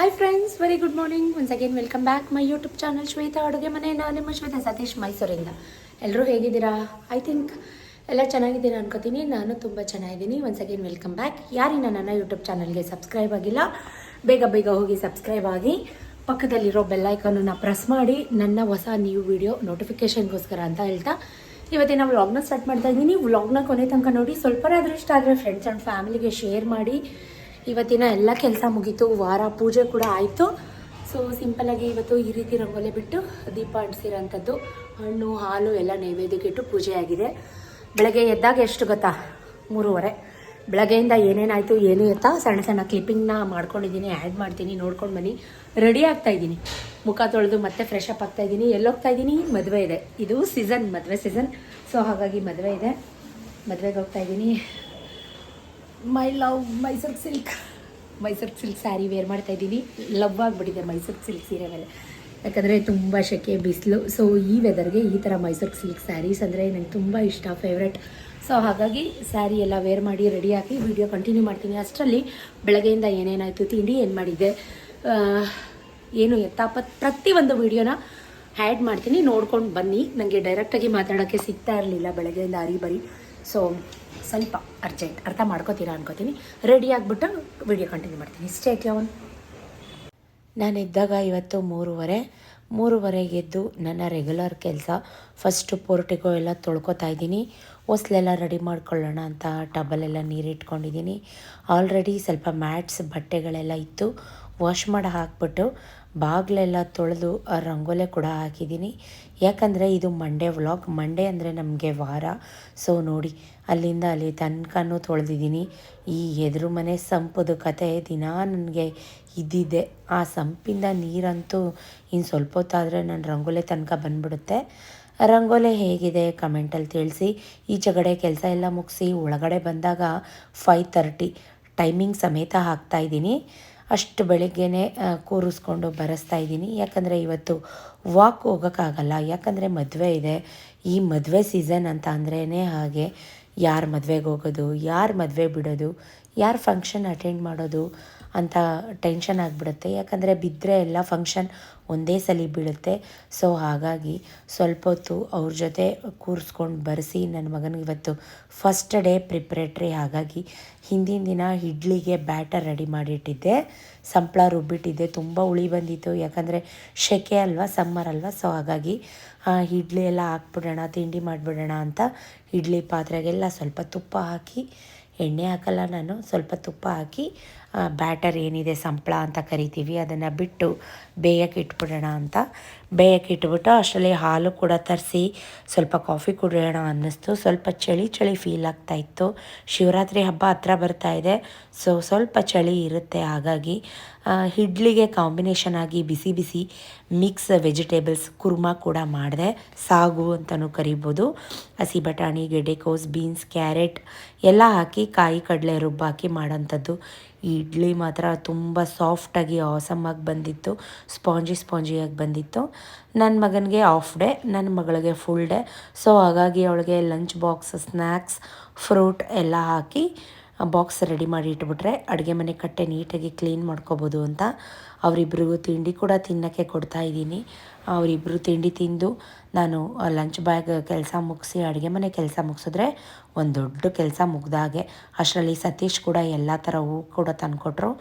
Hi friends very good morning once again welcome back my YouTube channel Shweta ಅಡುಗೆ ಮನೆ ನಾನು ನಿಮ್ಮ ಶ್ವೇತಾ ಸತೀಶ್ ಮೈಸೂರಿಂದ ಎಲ್ಲರೂ ಹೇಗಿದ್ದೀರಾ? ಐ ಥಿಂಕ್ ಎಲ್ಲ ಚೆನ್ನಾಗಿದ್ದೀರಾ ಅನ್ಕೋತೀನಿ. ನಾನು ತುಂಬ ಚೆನ್ನಾಗಿದ್ದೀನಿ. ಒನ್ಸ್ ಅಗೇನ್ ವೆಲ್ಕಮ್ ಬ್ಯಾಕ್ ಯಾರಿನ ನನ್ನ ಯೂಟ್ಯೂಬ್ ಚಾನಲ್ಗೆ ಸಬ್ಸ್ಕ್ರೈಬ್ ಆಗಿಲ್ಲ, ಬೇಗ ಬೇಗ ಹೋಗಿ ಸಬ್ಸ್ಕ್ರೈಬ್ ಆಗಿ, ಪಕ್ಕದಲ್ಲಿರೋ ಬೆಲ್ಲೈಕನನ್ನು ಪ್ರೆಸ್ ಮಾಡಿ, ನನ್ನ ಹೊಸ ನ್ಯೂ ವಿಡಿಯೋ ನೋಟಿಫಿಕೇಷನ್ಗೋಸ್ಕರ ಅಂತ ಹೇಳ್ತಾ, ಇವತ್ತಿನ ವ್ಲಾಗ್ನ ಸ್ಟಾರ್ಟ್ ಮಾಡ್ತಾ ಇದ್ದೀನಿ. ವ್ಲಾಗ್ನ ಕೊನೆ ತನಕ ನೋಡಿ, ಸ್ವಲ್ಪ ಇಷ್ಟ ಆದರೆ ಫ್ರೆಂಡ್ಸ್ ಆ್ಯಂಡ್ ಫ್ಯಾಮಿಲಿಗೆ ಶೇರ್ ಮಾಡಿ ಇವತ್ತಿನ ಎಲ್ಲ ಕೆಲಸ ಮುಗೀತು. ವಾರ ಪೂಜೆ ಕೂಡ ಆಯಿತು. ಸೊ ಸಿಂಪಲಾಗಿ ಇವತ್ತು ಈ ರೀತಿ ರಂಗೋಲಿ ಬಿಟ್ಟು ದೀಪ ಅಂಟಿಸಿರೋಂಥದ್ದು. ಹಣ್ಣು, ಹಾಲು ಎಲ್ಲ ನೈವೇದ್ಯಕ್ಕೆ ಇಟ್ಟು ಪೂಜೆ ಆಗಿದೆ. ಬೆಳಗ್ಗೆ ಎದ್ದಾಗ ಎಷ್ಟು ಗೊತ್ತಾ? ಮೂರುವರೆ. ಬೆಳಗ್ಗೆಯಿಂದ ಏನೇನಾಯಿತು, ಏನು ಎತ್ತಾ? ಸಣ್ಣ ಸಣ್ಣ ಕ್ಲಿಪ್ಪಿಂಗ್ನ ಮಾಡ್ಕೊಂಡಿದ್ದೀನಿ ಆ್ಯಡ್ ಮಾಡ್ತೀನಿ. ನೋಡ್ಕೊಂಡು ಬನ್ನಿ. ರೆಡಿ ಆಗ್ತಾ ಇದ್ದೀನಿ. ಮುಖ ತೊಳೆದು ಮತ್ತೆ ಫ್ರೆಶ್ ಅಪ್ ಆಗ್ತಾ ಇದ್ದೀನಿ. ಇದ್ದೀನಿ. ಮದುವೆ ಇದೆ. ಇದು ಸೀಸನ್ ಮದುವೆ ಸೀಸನ್ ಸೊ ಹಾಗಾಗಿ ಮದುವೆ ಇದೆ. ಮದುವೆಗೆ ಹೋಗ್ತಾ ಇದ್ದೀನಿ. My love Mysore silk Mysore silk sari wear ಮಾಡ್ತಾ ಇದ್ದೀನಿ. ಲವ್ ಆಗಿಬಿಟ್ಟಿದೆ ಮೈಸೂರು ಸಿಲ್ಕ್ ಸೀರೆ ಮೇಲೆ. ಯಾಕಂದರೆ ತುಂಬ ಶೆಕೆ, ಬಿಸಿಲು. ಸೊ ಈ ವೆದರ್ಗೆ ಈ ಥರ ಮೈಸೂರು ಸಿಲ್ಕ್ ಸ್ಯಾರೀಸ್ ಅಂದರೆ ನಂಗೆ ತುಂಬ ಇಷ್ಟ ಫೇವ್ರೆಟ್ ಸೊ ಹಾಗಾಗಿ ಸ್ಯಾರಿ ಎಲ್ಲ ವೇರ್ ಮಾಡಿ ರೆಡಿ ಹಾಕಿ ವಿಡಿಯೋ ಕಂಟಿನ್ಯೂ ಮಾಡ್ತೀನಿ. ಅಷ್ಟರಲ್ಲಿ ಬೆಳಗ್ಗೆಯಿಂದ ಏನೇನಾಯಿತು ತಿಂಡಿ, ಏನು ಮಾಡಿದ್ದೆ? ಏನು ಎತ್ತಾಪ ಪ್ರತಿಯೊಂದು ವಿಡಿಯೋನ ಆ್ಯಡ್ ಮಾಡ್ತೀನಿ. ನೋಡ್ಕೊಂಡು ಬನ್ನಿ. ನನಗೆ ಡೈರೆಕ್ಟಾಗಿ ಮಾತಾಡೋಕ್ಕೆ ಸಿಗ್ತಾ ಇರಲಿಲ್ಲ ಬೆಳಗ್ಗೆಯಿಂದ ಅರಿ ಬರಿ ಸೊ ಸ್ವಲ್ಪ ಅರ್ಜೆಂಟ್ ಅರ್ಥ ಮಾಡ್ಕೋತೀರಾ ಅನ್ಕೋತೀನಿ. ರೆಡಿ ಆಗಿಬಿಟ್ಟು ವಿಡಿಯೋ ಕಂಟಿನ್ಯೂ ಮಾಡ್ತೀನಿ. ಸ್ಟೇಟ್ ಅವನು ನಾನು ಇದ್ದಾಗ ಇವತ್ತು ಮೂರುವರೆ. ಮೂರುವರೆಗೆ ಎದ್ದು ನನ್ನ ರೆಗ್ಯುಲರ್ ಕೆಲಸ. ಫಸ್ಟು ಪೋರ್ಟಿಗೋ ಎಲ್ಲ ತೊಳ್ಕೊತಾ ಇದ್ದೀನಿ. ಹೊಸ್ಲೆಲ್ಲ ರೆಡಿ ಮಾಡ್ಕೊಳ್ಳೋಣ ಅಂತ ಟಬಲೆಲ್ಲ ನೀರಿಟ್ಕೊಂಡಿದ್ದೀನಿ. ಆಲ್ರೆಡಿ ಸ್ವಲ್ಪ ಮ್ಯಾಟ್ಸ್ ಬಟ್ಟೆಗಳೆಲ್ಲ ಇತ್ತು. ವಾಶ್ ಮಾಡಿ ಹಾಕ್ಬಿಟ್ಟು ಬಾಗಿಲೆಲ್ಲ ತೊಳೆದು ರಂಗೋಲೆ ಕೂಡ ಹಾಕಿದ್ದೀನಿ. ಯಾಕಂದರೆ ಇದು ಮಂಡೇ ವ್ಲಾಗ್ ಮಂಡೇ ಅಂದರೆ ನಮಗೆ ವಾರ. ಸೊ ನೋಡಿ ಅಲ್ಲಿಂದ ಅಲ್ಲಿ ತನಕನೂ ತೊಳೆದಿದ್ದೀನಿ. ಈ ಎದುರು ಮನೆ ಸಂಪದ ಕತೆ ದಿನ ನನಗೆ ಇದ್ದಿದ್ದೆ. ಆ ಸಂಪಿಂದ ನೀರಂತೂ ಇನ್ನು ಸ್ವಲ್ಪ ಹೊತ್ತಾದರೆ ನನ್ನ ರಂಗೋಲೆ ತನಕ ಬಂದ್ಬಿಡುತ್ತೆ. ರಂಗೋಲೆ ಹೇಗಿದೆ ಕಮೆಂಟಲ್ಲಿ ತಿಳಿಸಿ. ಈಚೆಗಡೆ ಕೆಲಸ ಎಲ್ಲ ಮುಗಿಸಿ ಒಳಗಡೆ ಬಂದಾಗ ಫೈವ್ ತರ್ಟಿ ಟೈಮಿಂಗ್ ಸಮೇತ ಹಾಕ್ತಾಯಿದ್ದೀನಿ ಅಷ್ಟು ಬೆಳಿಗ್ಗೆನೇ ಕೂರಿಸ್ಕೊಂಡು ಬರೆಸ್ತಾ ಇದ್ದೀನಿ. ಯಾಕಂದರೆ ಇವತ್ತು ವಾಕ್ ಹೋಗೋಕ್ಕಾಗಲ್ಲ. ಯಾಕಂದರೆ ಮದುವೆ ಇದೆ. ಈ ಮದುವೆ ಸೀಸನ್ ಅಂತ ಅಂದ್ರೇ ಹಾಗೆ. ಯಾರು ಮದುವೆಗೆ ಹೋಗೋದು, ಯಾರು ಮದುವೆ ಬಿಡೋದು, ಯಾರು ಫಂಕ್ಷನ್ ಅಟೆಂಡ್ ಮಾಡೋದು ಅಂತ ಟೆನ್ಷನ್ ಆಗಿಬಿಡುತ್ತೆ. ಯಾಕಂದರೆ ಬಿದ್ದರೆ ಎಲ್ಲ ಫಂಕ್ಷನ್ ಒಂದೇ ಸಲ ಬೀಳುತ್ತೆ. ಸೊ ಹಾಗಾಗಿ ಸ್ವಲ್ಪ ಹೊತ್ತು ಅವ್ರ ಜೊತೆ ಕೂರಿಸ್ಕೊಂಡು ಬರೆಸಿ ನನ್ನ ಮಗನಿಗೆ ಇವತ್ತು ಫಸ್ಟ್ ಡೇ ಪ್ರಿಪ್ರೇಟ್ರಿ ಹಾಗಾಗಿ ಹಿಂದಿನ ದಿನ ಇಡ್ಲಿಗೆ ಬ್ಯಾಟರ್ ರೆಡಿ ಮಾಡಿಟ್ಟಿದ್ದೆ. ಸಂಪ್ಳ ರುಬ್ಬಿಟ್ಟಿದ್ದೆ, ತುಂಬ ಹುಳಿ ಬಂದಿತ್ತು. ಯಾಕಂದರೆ ಸೆಕೆ ಅಲ್ವಾ ಸಮ್ಮರ್ ಅಲ್ವಾ ಸೊ ಹಾಗಾಗಿ ಇಡ್ಲಿ ಎಲ್ಲ ಹಾಕ್ಬಿಡೋಣ, ತಿಂಡಿ ಮಾಡಿಬಿಡೋಣ ಅಂತ ಇಡ್ಲಿ ಪಾತ್ರೆಗೆಲ್ಲ ಸ್ವಲ್ಪ ತುಪ್ಪ ಹಾಕಿ, ಎಣ್ಣೆ ಹಾಕಲ್ಲ ನಾನು, ಸ್ವಲ್ಪ ತುಪ್ಪ ಹಾಕಿ ಬ್ಯಾಟರ್ ಏನಿದೆ ಸಂಪಳ ಅಂತ ಕರಿತೀವಿ, ಅದನ್ನು ಬಿಟ್ಟು ಬೇಯಕ್ಕೆ ಇಟ್ಬಿಡೋಣ ಅಂತ. ಬೇಯಕ್ಕೆ ಇಟ್ಬಿಟ್ಟು ಅಷ್ಟರಲ್ಲಿ ಹಾಲು ಕೂಡ ತರಿಸಿ, ಸ್ವಲ್ಪ ಕಾಫಿ ಕುಡಿಯೋಣ ಅನ್ನಿಸ್ತು. ಸ್ವಲ್ಪ ಚಳಿ ಚಳಿ ಫೀಲ್ ಆಗ್ತಾ ಇತ್ತು. ಶಿವರಾತ್ರಿ ಹಬ್ಬ ಹತ್ರ ಬರ್ತಾ ಇದೆ, ಸೊ ಸ್ವಲ್ಪ ಚಳಿ ಇರುತ್ತೆ. ಹಾಗಾಗಿ ಇಡ್ಲಿಗೆ ಕಾಂಬಿನೇಷನ್ ಆಗಿ ಬಿಸಿ ಬಿಸಿ ಮಿಕ್ಸ್ ವೆಜಿಟೇಬಲ್ಸ್ ಕುರ್ಮಾ ಕೂಡ ಮಾಡಿದೆ. ಸಾಗು ಅಂತಲೂ ಕರಿಬೋದು. ಹಸಿ ಬಟಾಣಿ ಗೆಡ್ಡೆಕೋಸ್ ಬೀನ್ಸ್, ಕ್ಯಾರೆಟ್ ಎಲ್ಲ ಹಾಕಿ ಕಾಯಿ ಕಡಲೆ ರುಬ್ಬಾಕಿ ಮಾಡೋಂಥದ್ದು ಈ ಇಡ್ಲಿ ಮಾತ್ರ ತುಂಬ ಸಾಫ್ಟಾಗಿ ಆಸಮಾಗಿ ಬಂದಿತ್ತು, ಸ್ಪಾಂಜಿ ಸ್ಪಾಂಜಿಯಾಗಿ ಬಂದಿತ್ತು. ನನ್ನ ಮಗನಿಗೆ ಆಫ್ ಡೇ ನನ್ನ ಮಗಳಿಗೆ ಫುಲ್ ಡೇ ಸೊ ಹಾಗಾಗಿ ಅವಳಿಗೆ ಲಂಚ್ ಬಾಕ್ಸ್ ಸ್ನ್ಯಾಕ್ಸ್ ಫ್ರೂಟ್ ಎಲ್ಲ ಹಾಕಿ ಬಾಕ್ಸ್ ರೆಡಿ ಮಾಡಿ ಇಟ್ಬಿಟ್ರೆ ಅಡುಗೆ ಮನೆ ಕಟ್ಟೆ ನೀಟಾಗಿ ಕ್ಲೀನ್ ಮಾಡ್ಕೋಬೋದು ಅಂತ ಅವರಿಬ್ರಿಗೂ ತಿಂಡಿ ಕೂಡ ತಿನ್ನೋಕ್ಕೆ ಕೊಡ್ತಾ ಇದ್ದೀನಿ. ಅವರಿಬ್ಬರು ತಿಂಡಿ ತಿಂದು ನಾನು ಲಂಚ್ ಬ್ಯಾಗ್ ಕೆಲಸ ಮುಗಿಸಿ, ಅಡುಗೆ ಮನೆ ಕೆಲಸ ಮುಗಿಸಿದ್ರೆ ಒಂದು ದೊಡ್ಡ ಕೆಲಸ ಮುಗ್ದಾಗೆ ಅಷ್ಟರಲ್ಲಿ ಸತೀಶ್ ಕೂಡ ಎಲ್ಲ ಥರ ಹೂ ಕೂಡ ತಂದುಕೊಟ್ರು.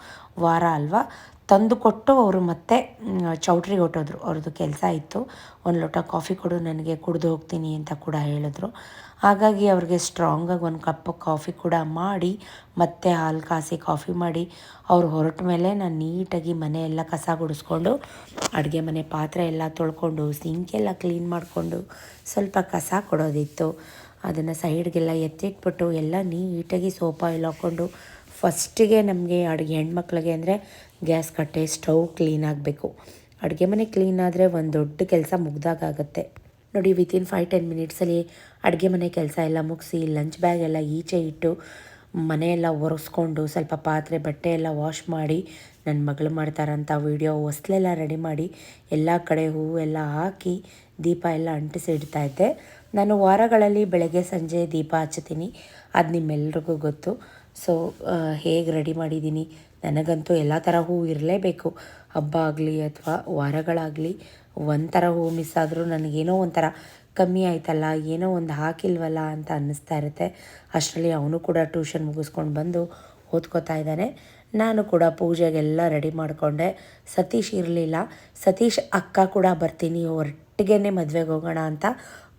ವಾರ ಅಲ್ವಾ? ತಂದು ಕೊಟ್ಟು ಅವರು ಮತ್ತೆ ಚೌಟ್ರಿಗೆ ಹೊಟ್ಟೋದ್ರು ಅವ್ರದ್ದು ಕೆಲಸ ಇತ್ತು. ಒಂದು ಲೋಟ ಕಾಫಿ ಕೊಡು, ನನಗೆ ಕುಡಿದು ಹೋಗ್ತೀನಿ ಅಂತ ಕೂಡ ಹೇಳಿದ್ರು. ಹಾಗಾಗಿ ಅವ್ರಿಗೆ ಸ್ಟ್ರಾಂಗಾಗಿ ಒಂದು ಕಪ್ ಕಾಫಿ ಕೂಡ ಮಾಡಿ, ಮತ್ತೆ ಹಾಲು ಕಾಸಿ ಕಾಫಿ ಮಾಡಿ, ಅವ್ರು ಹೊರಟ ಮೇಲೆ ನಾನು ನೀಟಾಗಿ ಮನೆ ಎಲ್ಲ ಕಸ ಗುಡಿಸ್ಕೊಂಡು, ಅಡುಗೆ ಮನೆ ಪಾತ್ರೆ ಎಲ್ಲ ತೊಳ್ಕೊಂಡು ಸಿಂಕೆಲ್ಲ ಕ್ಲೀನ್ ಮಾಡಿಕೊಂಡು ಸ್ವಲ್ಪ ಕಸ ಕೊಡೋದಿತ್ತು. ಅದನ್ನು ಸೈಡ್ಗೆಲ್ಲ ಎತ್ತಿಟ್ಬಿಟ್ಟು ಎಲ್ಲ ನೀಟಾಗಿ ಸೋಫಾ ಎಲ್ಲ ಹಾಕ್ಕೊಂಡು ಫಸ್ಟಿಗೆ ನಮಗೆ ಅಡುಗೆ ಹೆಣ್ಮಕ್ಳಿಗೆ ಅಂದರೆ ಗ್ಯಾಸ್ ಕಟ್ಟೆ, ಸ್ಟೌವ್ ಕ್ಲೀನ್ ಆಗಬೇಕು. ಅಡುಗೆ ಮನೆ ಕ್ಲೀನ್ ಆದರೆ ಒಂದು ದೊಡ್ಡ ಕೆಲಸ ಮುಗ್ದಾಗುತ್ತೆ ನೋಡಿ ವಿತಿನ್ ಫೈವ್ ಟೆನ್ ಮಿನಿಟ್ಸಲ್ಲಿ ಅಡುಗೆ ಮನೆ ಕೆಲಸ ಎಲ್ಲ ಮುಗಿಸಿ ಲಂಚ್ ಬ್ಯಾಗ್ ಎಲ್ಲ ಈಚೆ ಇಟ್ಟು ಮನೆಯೆಲ್ಲ ಒರೆಸ್ಕೊಂಡು ಸ್ವಲ್ಪ ಪಾತ್ರೆ, ಬಟ್ಟೆ ಎಲ್ಲ ವಾಶ್ ಮಾಡಿ ನನ್ನ ಮಗಳು ಮಾಡ್ತಾರಂಥ ವೀಡಿಯೋ ಹೊಸ್ಲೆಲ್ಲ ರೆಡಿ ಮಾಡಿ ಎಲ್ಲ ಕಡೆ ಹೂವು ಎಲ್ಲ ಹಾಕಿ ದೀಪ ಎಲ್ಲ ಅಂಟಿಸಿ ಇಡ್ತಾ ಇದ್ದೆ. ನಾನು ವಾರಗಳಲ್ಲಿ ಬೆಳಗ್ಗೆ, ಸಂಜೆ ದೀಪ ಹಚ್ತೀನಿ ಅದು ನಿಮ್ಮೆಲ್ರಿಗೂ ಗೊತ್ತು. ಸೊ ಹೇಗೆ ರೆಡಿ ಮಾಡಿದ್ದೀನಿ? ನನಗಂತೂ ಎಲ್ಲ ಥರ ಹೂವು ಇರಲೇಬೇಕು. ಹಬ್ಬ ಆಗಲಿ ಅಥವಾ ವಾರಗಳಾಗಲಿ. ಒಂಥರ ಹೂ ಮಿಸ್ ಆದರೂ ನನಗೇನೋ ಒಂಥರ ಕಮ್ಮಿ ಆಯ್ತಲ್ಲ, ಏನೋ ಒಂದು ಹಾಕಿಲ್ವಲ್ಲ ಅಂತ ಅನ್ನಿಸ್ತಾ ಇರುತ್ತೆ. ಅಷ್ಟರಲ್ಲಿ ಅವನು ಕೂಡ ಟ್ಯೂಷನ್ ಮುಗಿಸ್ಕೊಂಡು ಬಂದು ಓದ್ಕೋತಾ ಇದ್ದಾನೆ. ನಾನು ಕೂಡ ಪೂಜೆಗೆಲ್ಲ ರೆಡಿ ಮಾಡಿಕೊಂಡೆ. ಸತೀಶ್ ಇರಲಿಲ್ಲ. ಸತೀಶ್ ಅಕ್ಕ ಕೂಡ ಬರ್ತೀನಿ ಒಟ್ಟಿಗೆ ಮದುವೆಗೆ ಹೋಗೋಣ ಅಂತ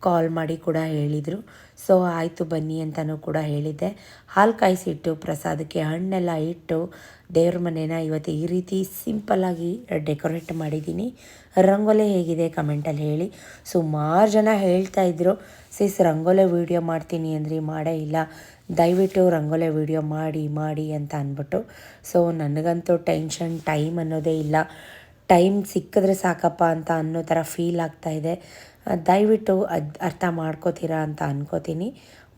ಕಾಲ್ ಮಾಡಿ ಕೂಡ ಹೇಳಿದರು. ಸೊ ಆಯಿತು ಬನ್ನಿ ಅಂತಲೂ ಕೂಡ ಹೇಳಿದ್ದೆ. ಹಾಲು ಕಾಯಿಸಿಟ್ಟು ಪ್ರಸಾದಕ್ಕೆ ಹಣ್ಣೆಲ್ಲ ಇಟ್ಟು ದೇವ್ರ ಮನೇನ ಇವತ್ತು ಈ ರೀತಿ ಸಿಂಪಲ್ಲಾಗಿ ಡೆಕೋರೇಟ್ ಮಾಡಿದ್ದೀನಿ. ರಂಗೋಲೆ ಹೇಗಿದೆ ಕಮೆಂಟಲ್ಲಿ ಹೇಳಿ. ಸುಮಾರು ಜನ ಹೇಳ್ತಾ ಇದ್ರು ಸಿಸ್ ರಂಗೋಲೆ ವೀಡಿಯೋ ಮಾಡ್ತೀನಿ ಅಂದ್ರೆ ಮಾಡೇ ಇಲ್ಲ. ದಯವಿಟ್ಟು ರಂಗೋಲೆ ವೀಡಿಯೋ ಮಾಡಿ ಮಾಡಿ ಅಂತ ಅಂದ್ಬಿಟ್ಟು. ಸೊ ನನಗಂತೂ ಟೆನ್ಷನ್ ಟೈಮ್ ಅನ್ನೋದೇ ಇಲ್ಲ. ಟೈಮ್ ಸಿಕ್ಕಿದ್ರೆ ಸಾಕಪ್ಪ ಅಂತ ಅನ್ನೋ ಥರ ಫೀಲ್ ಆಗ್ತಾ ಇದೆ. ಆ, ದಯವಿಟ್ಟು ಅದು ಅರ್ಥ ಮಾಡ್ಕೋತೀರಾ ಅಂತ ಅನ್ಕೋತೀನಿ.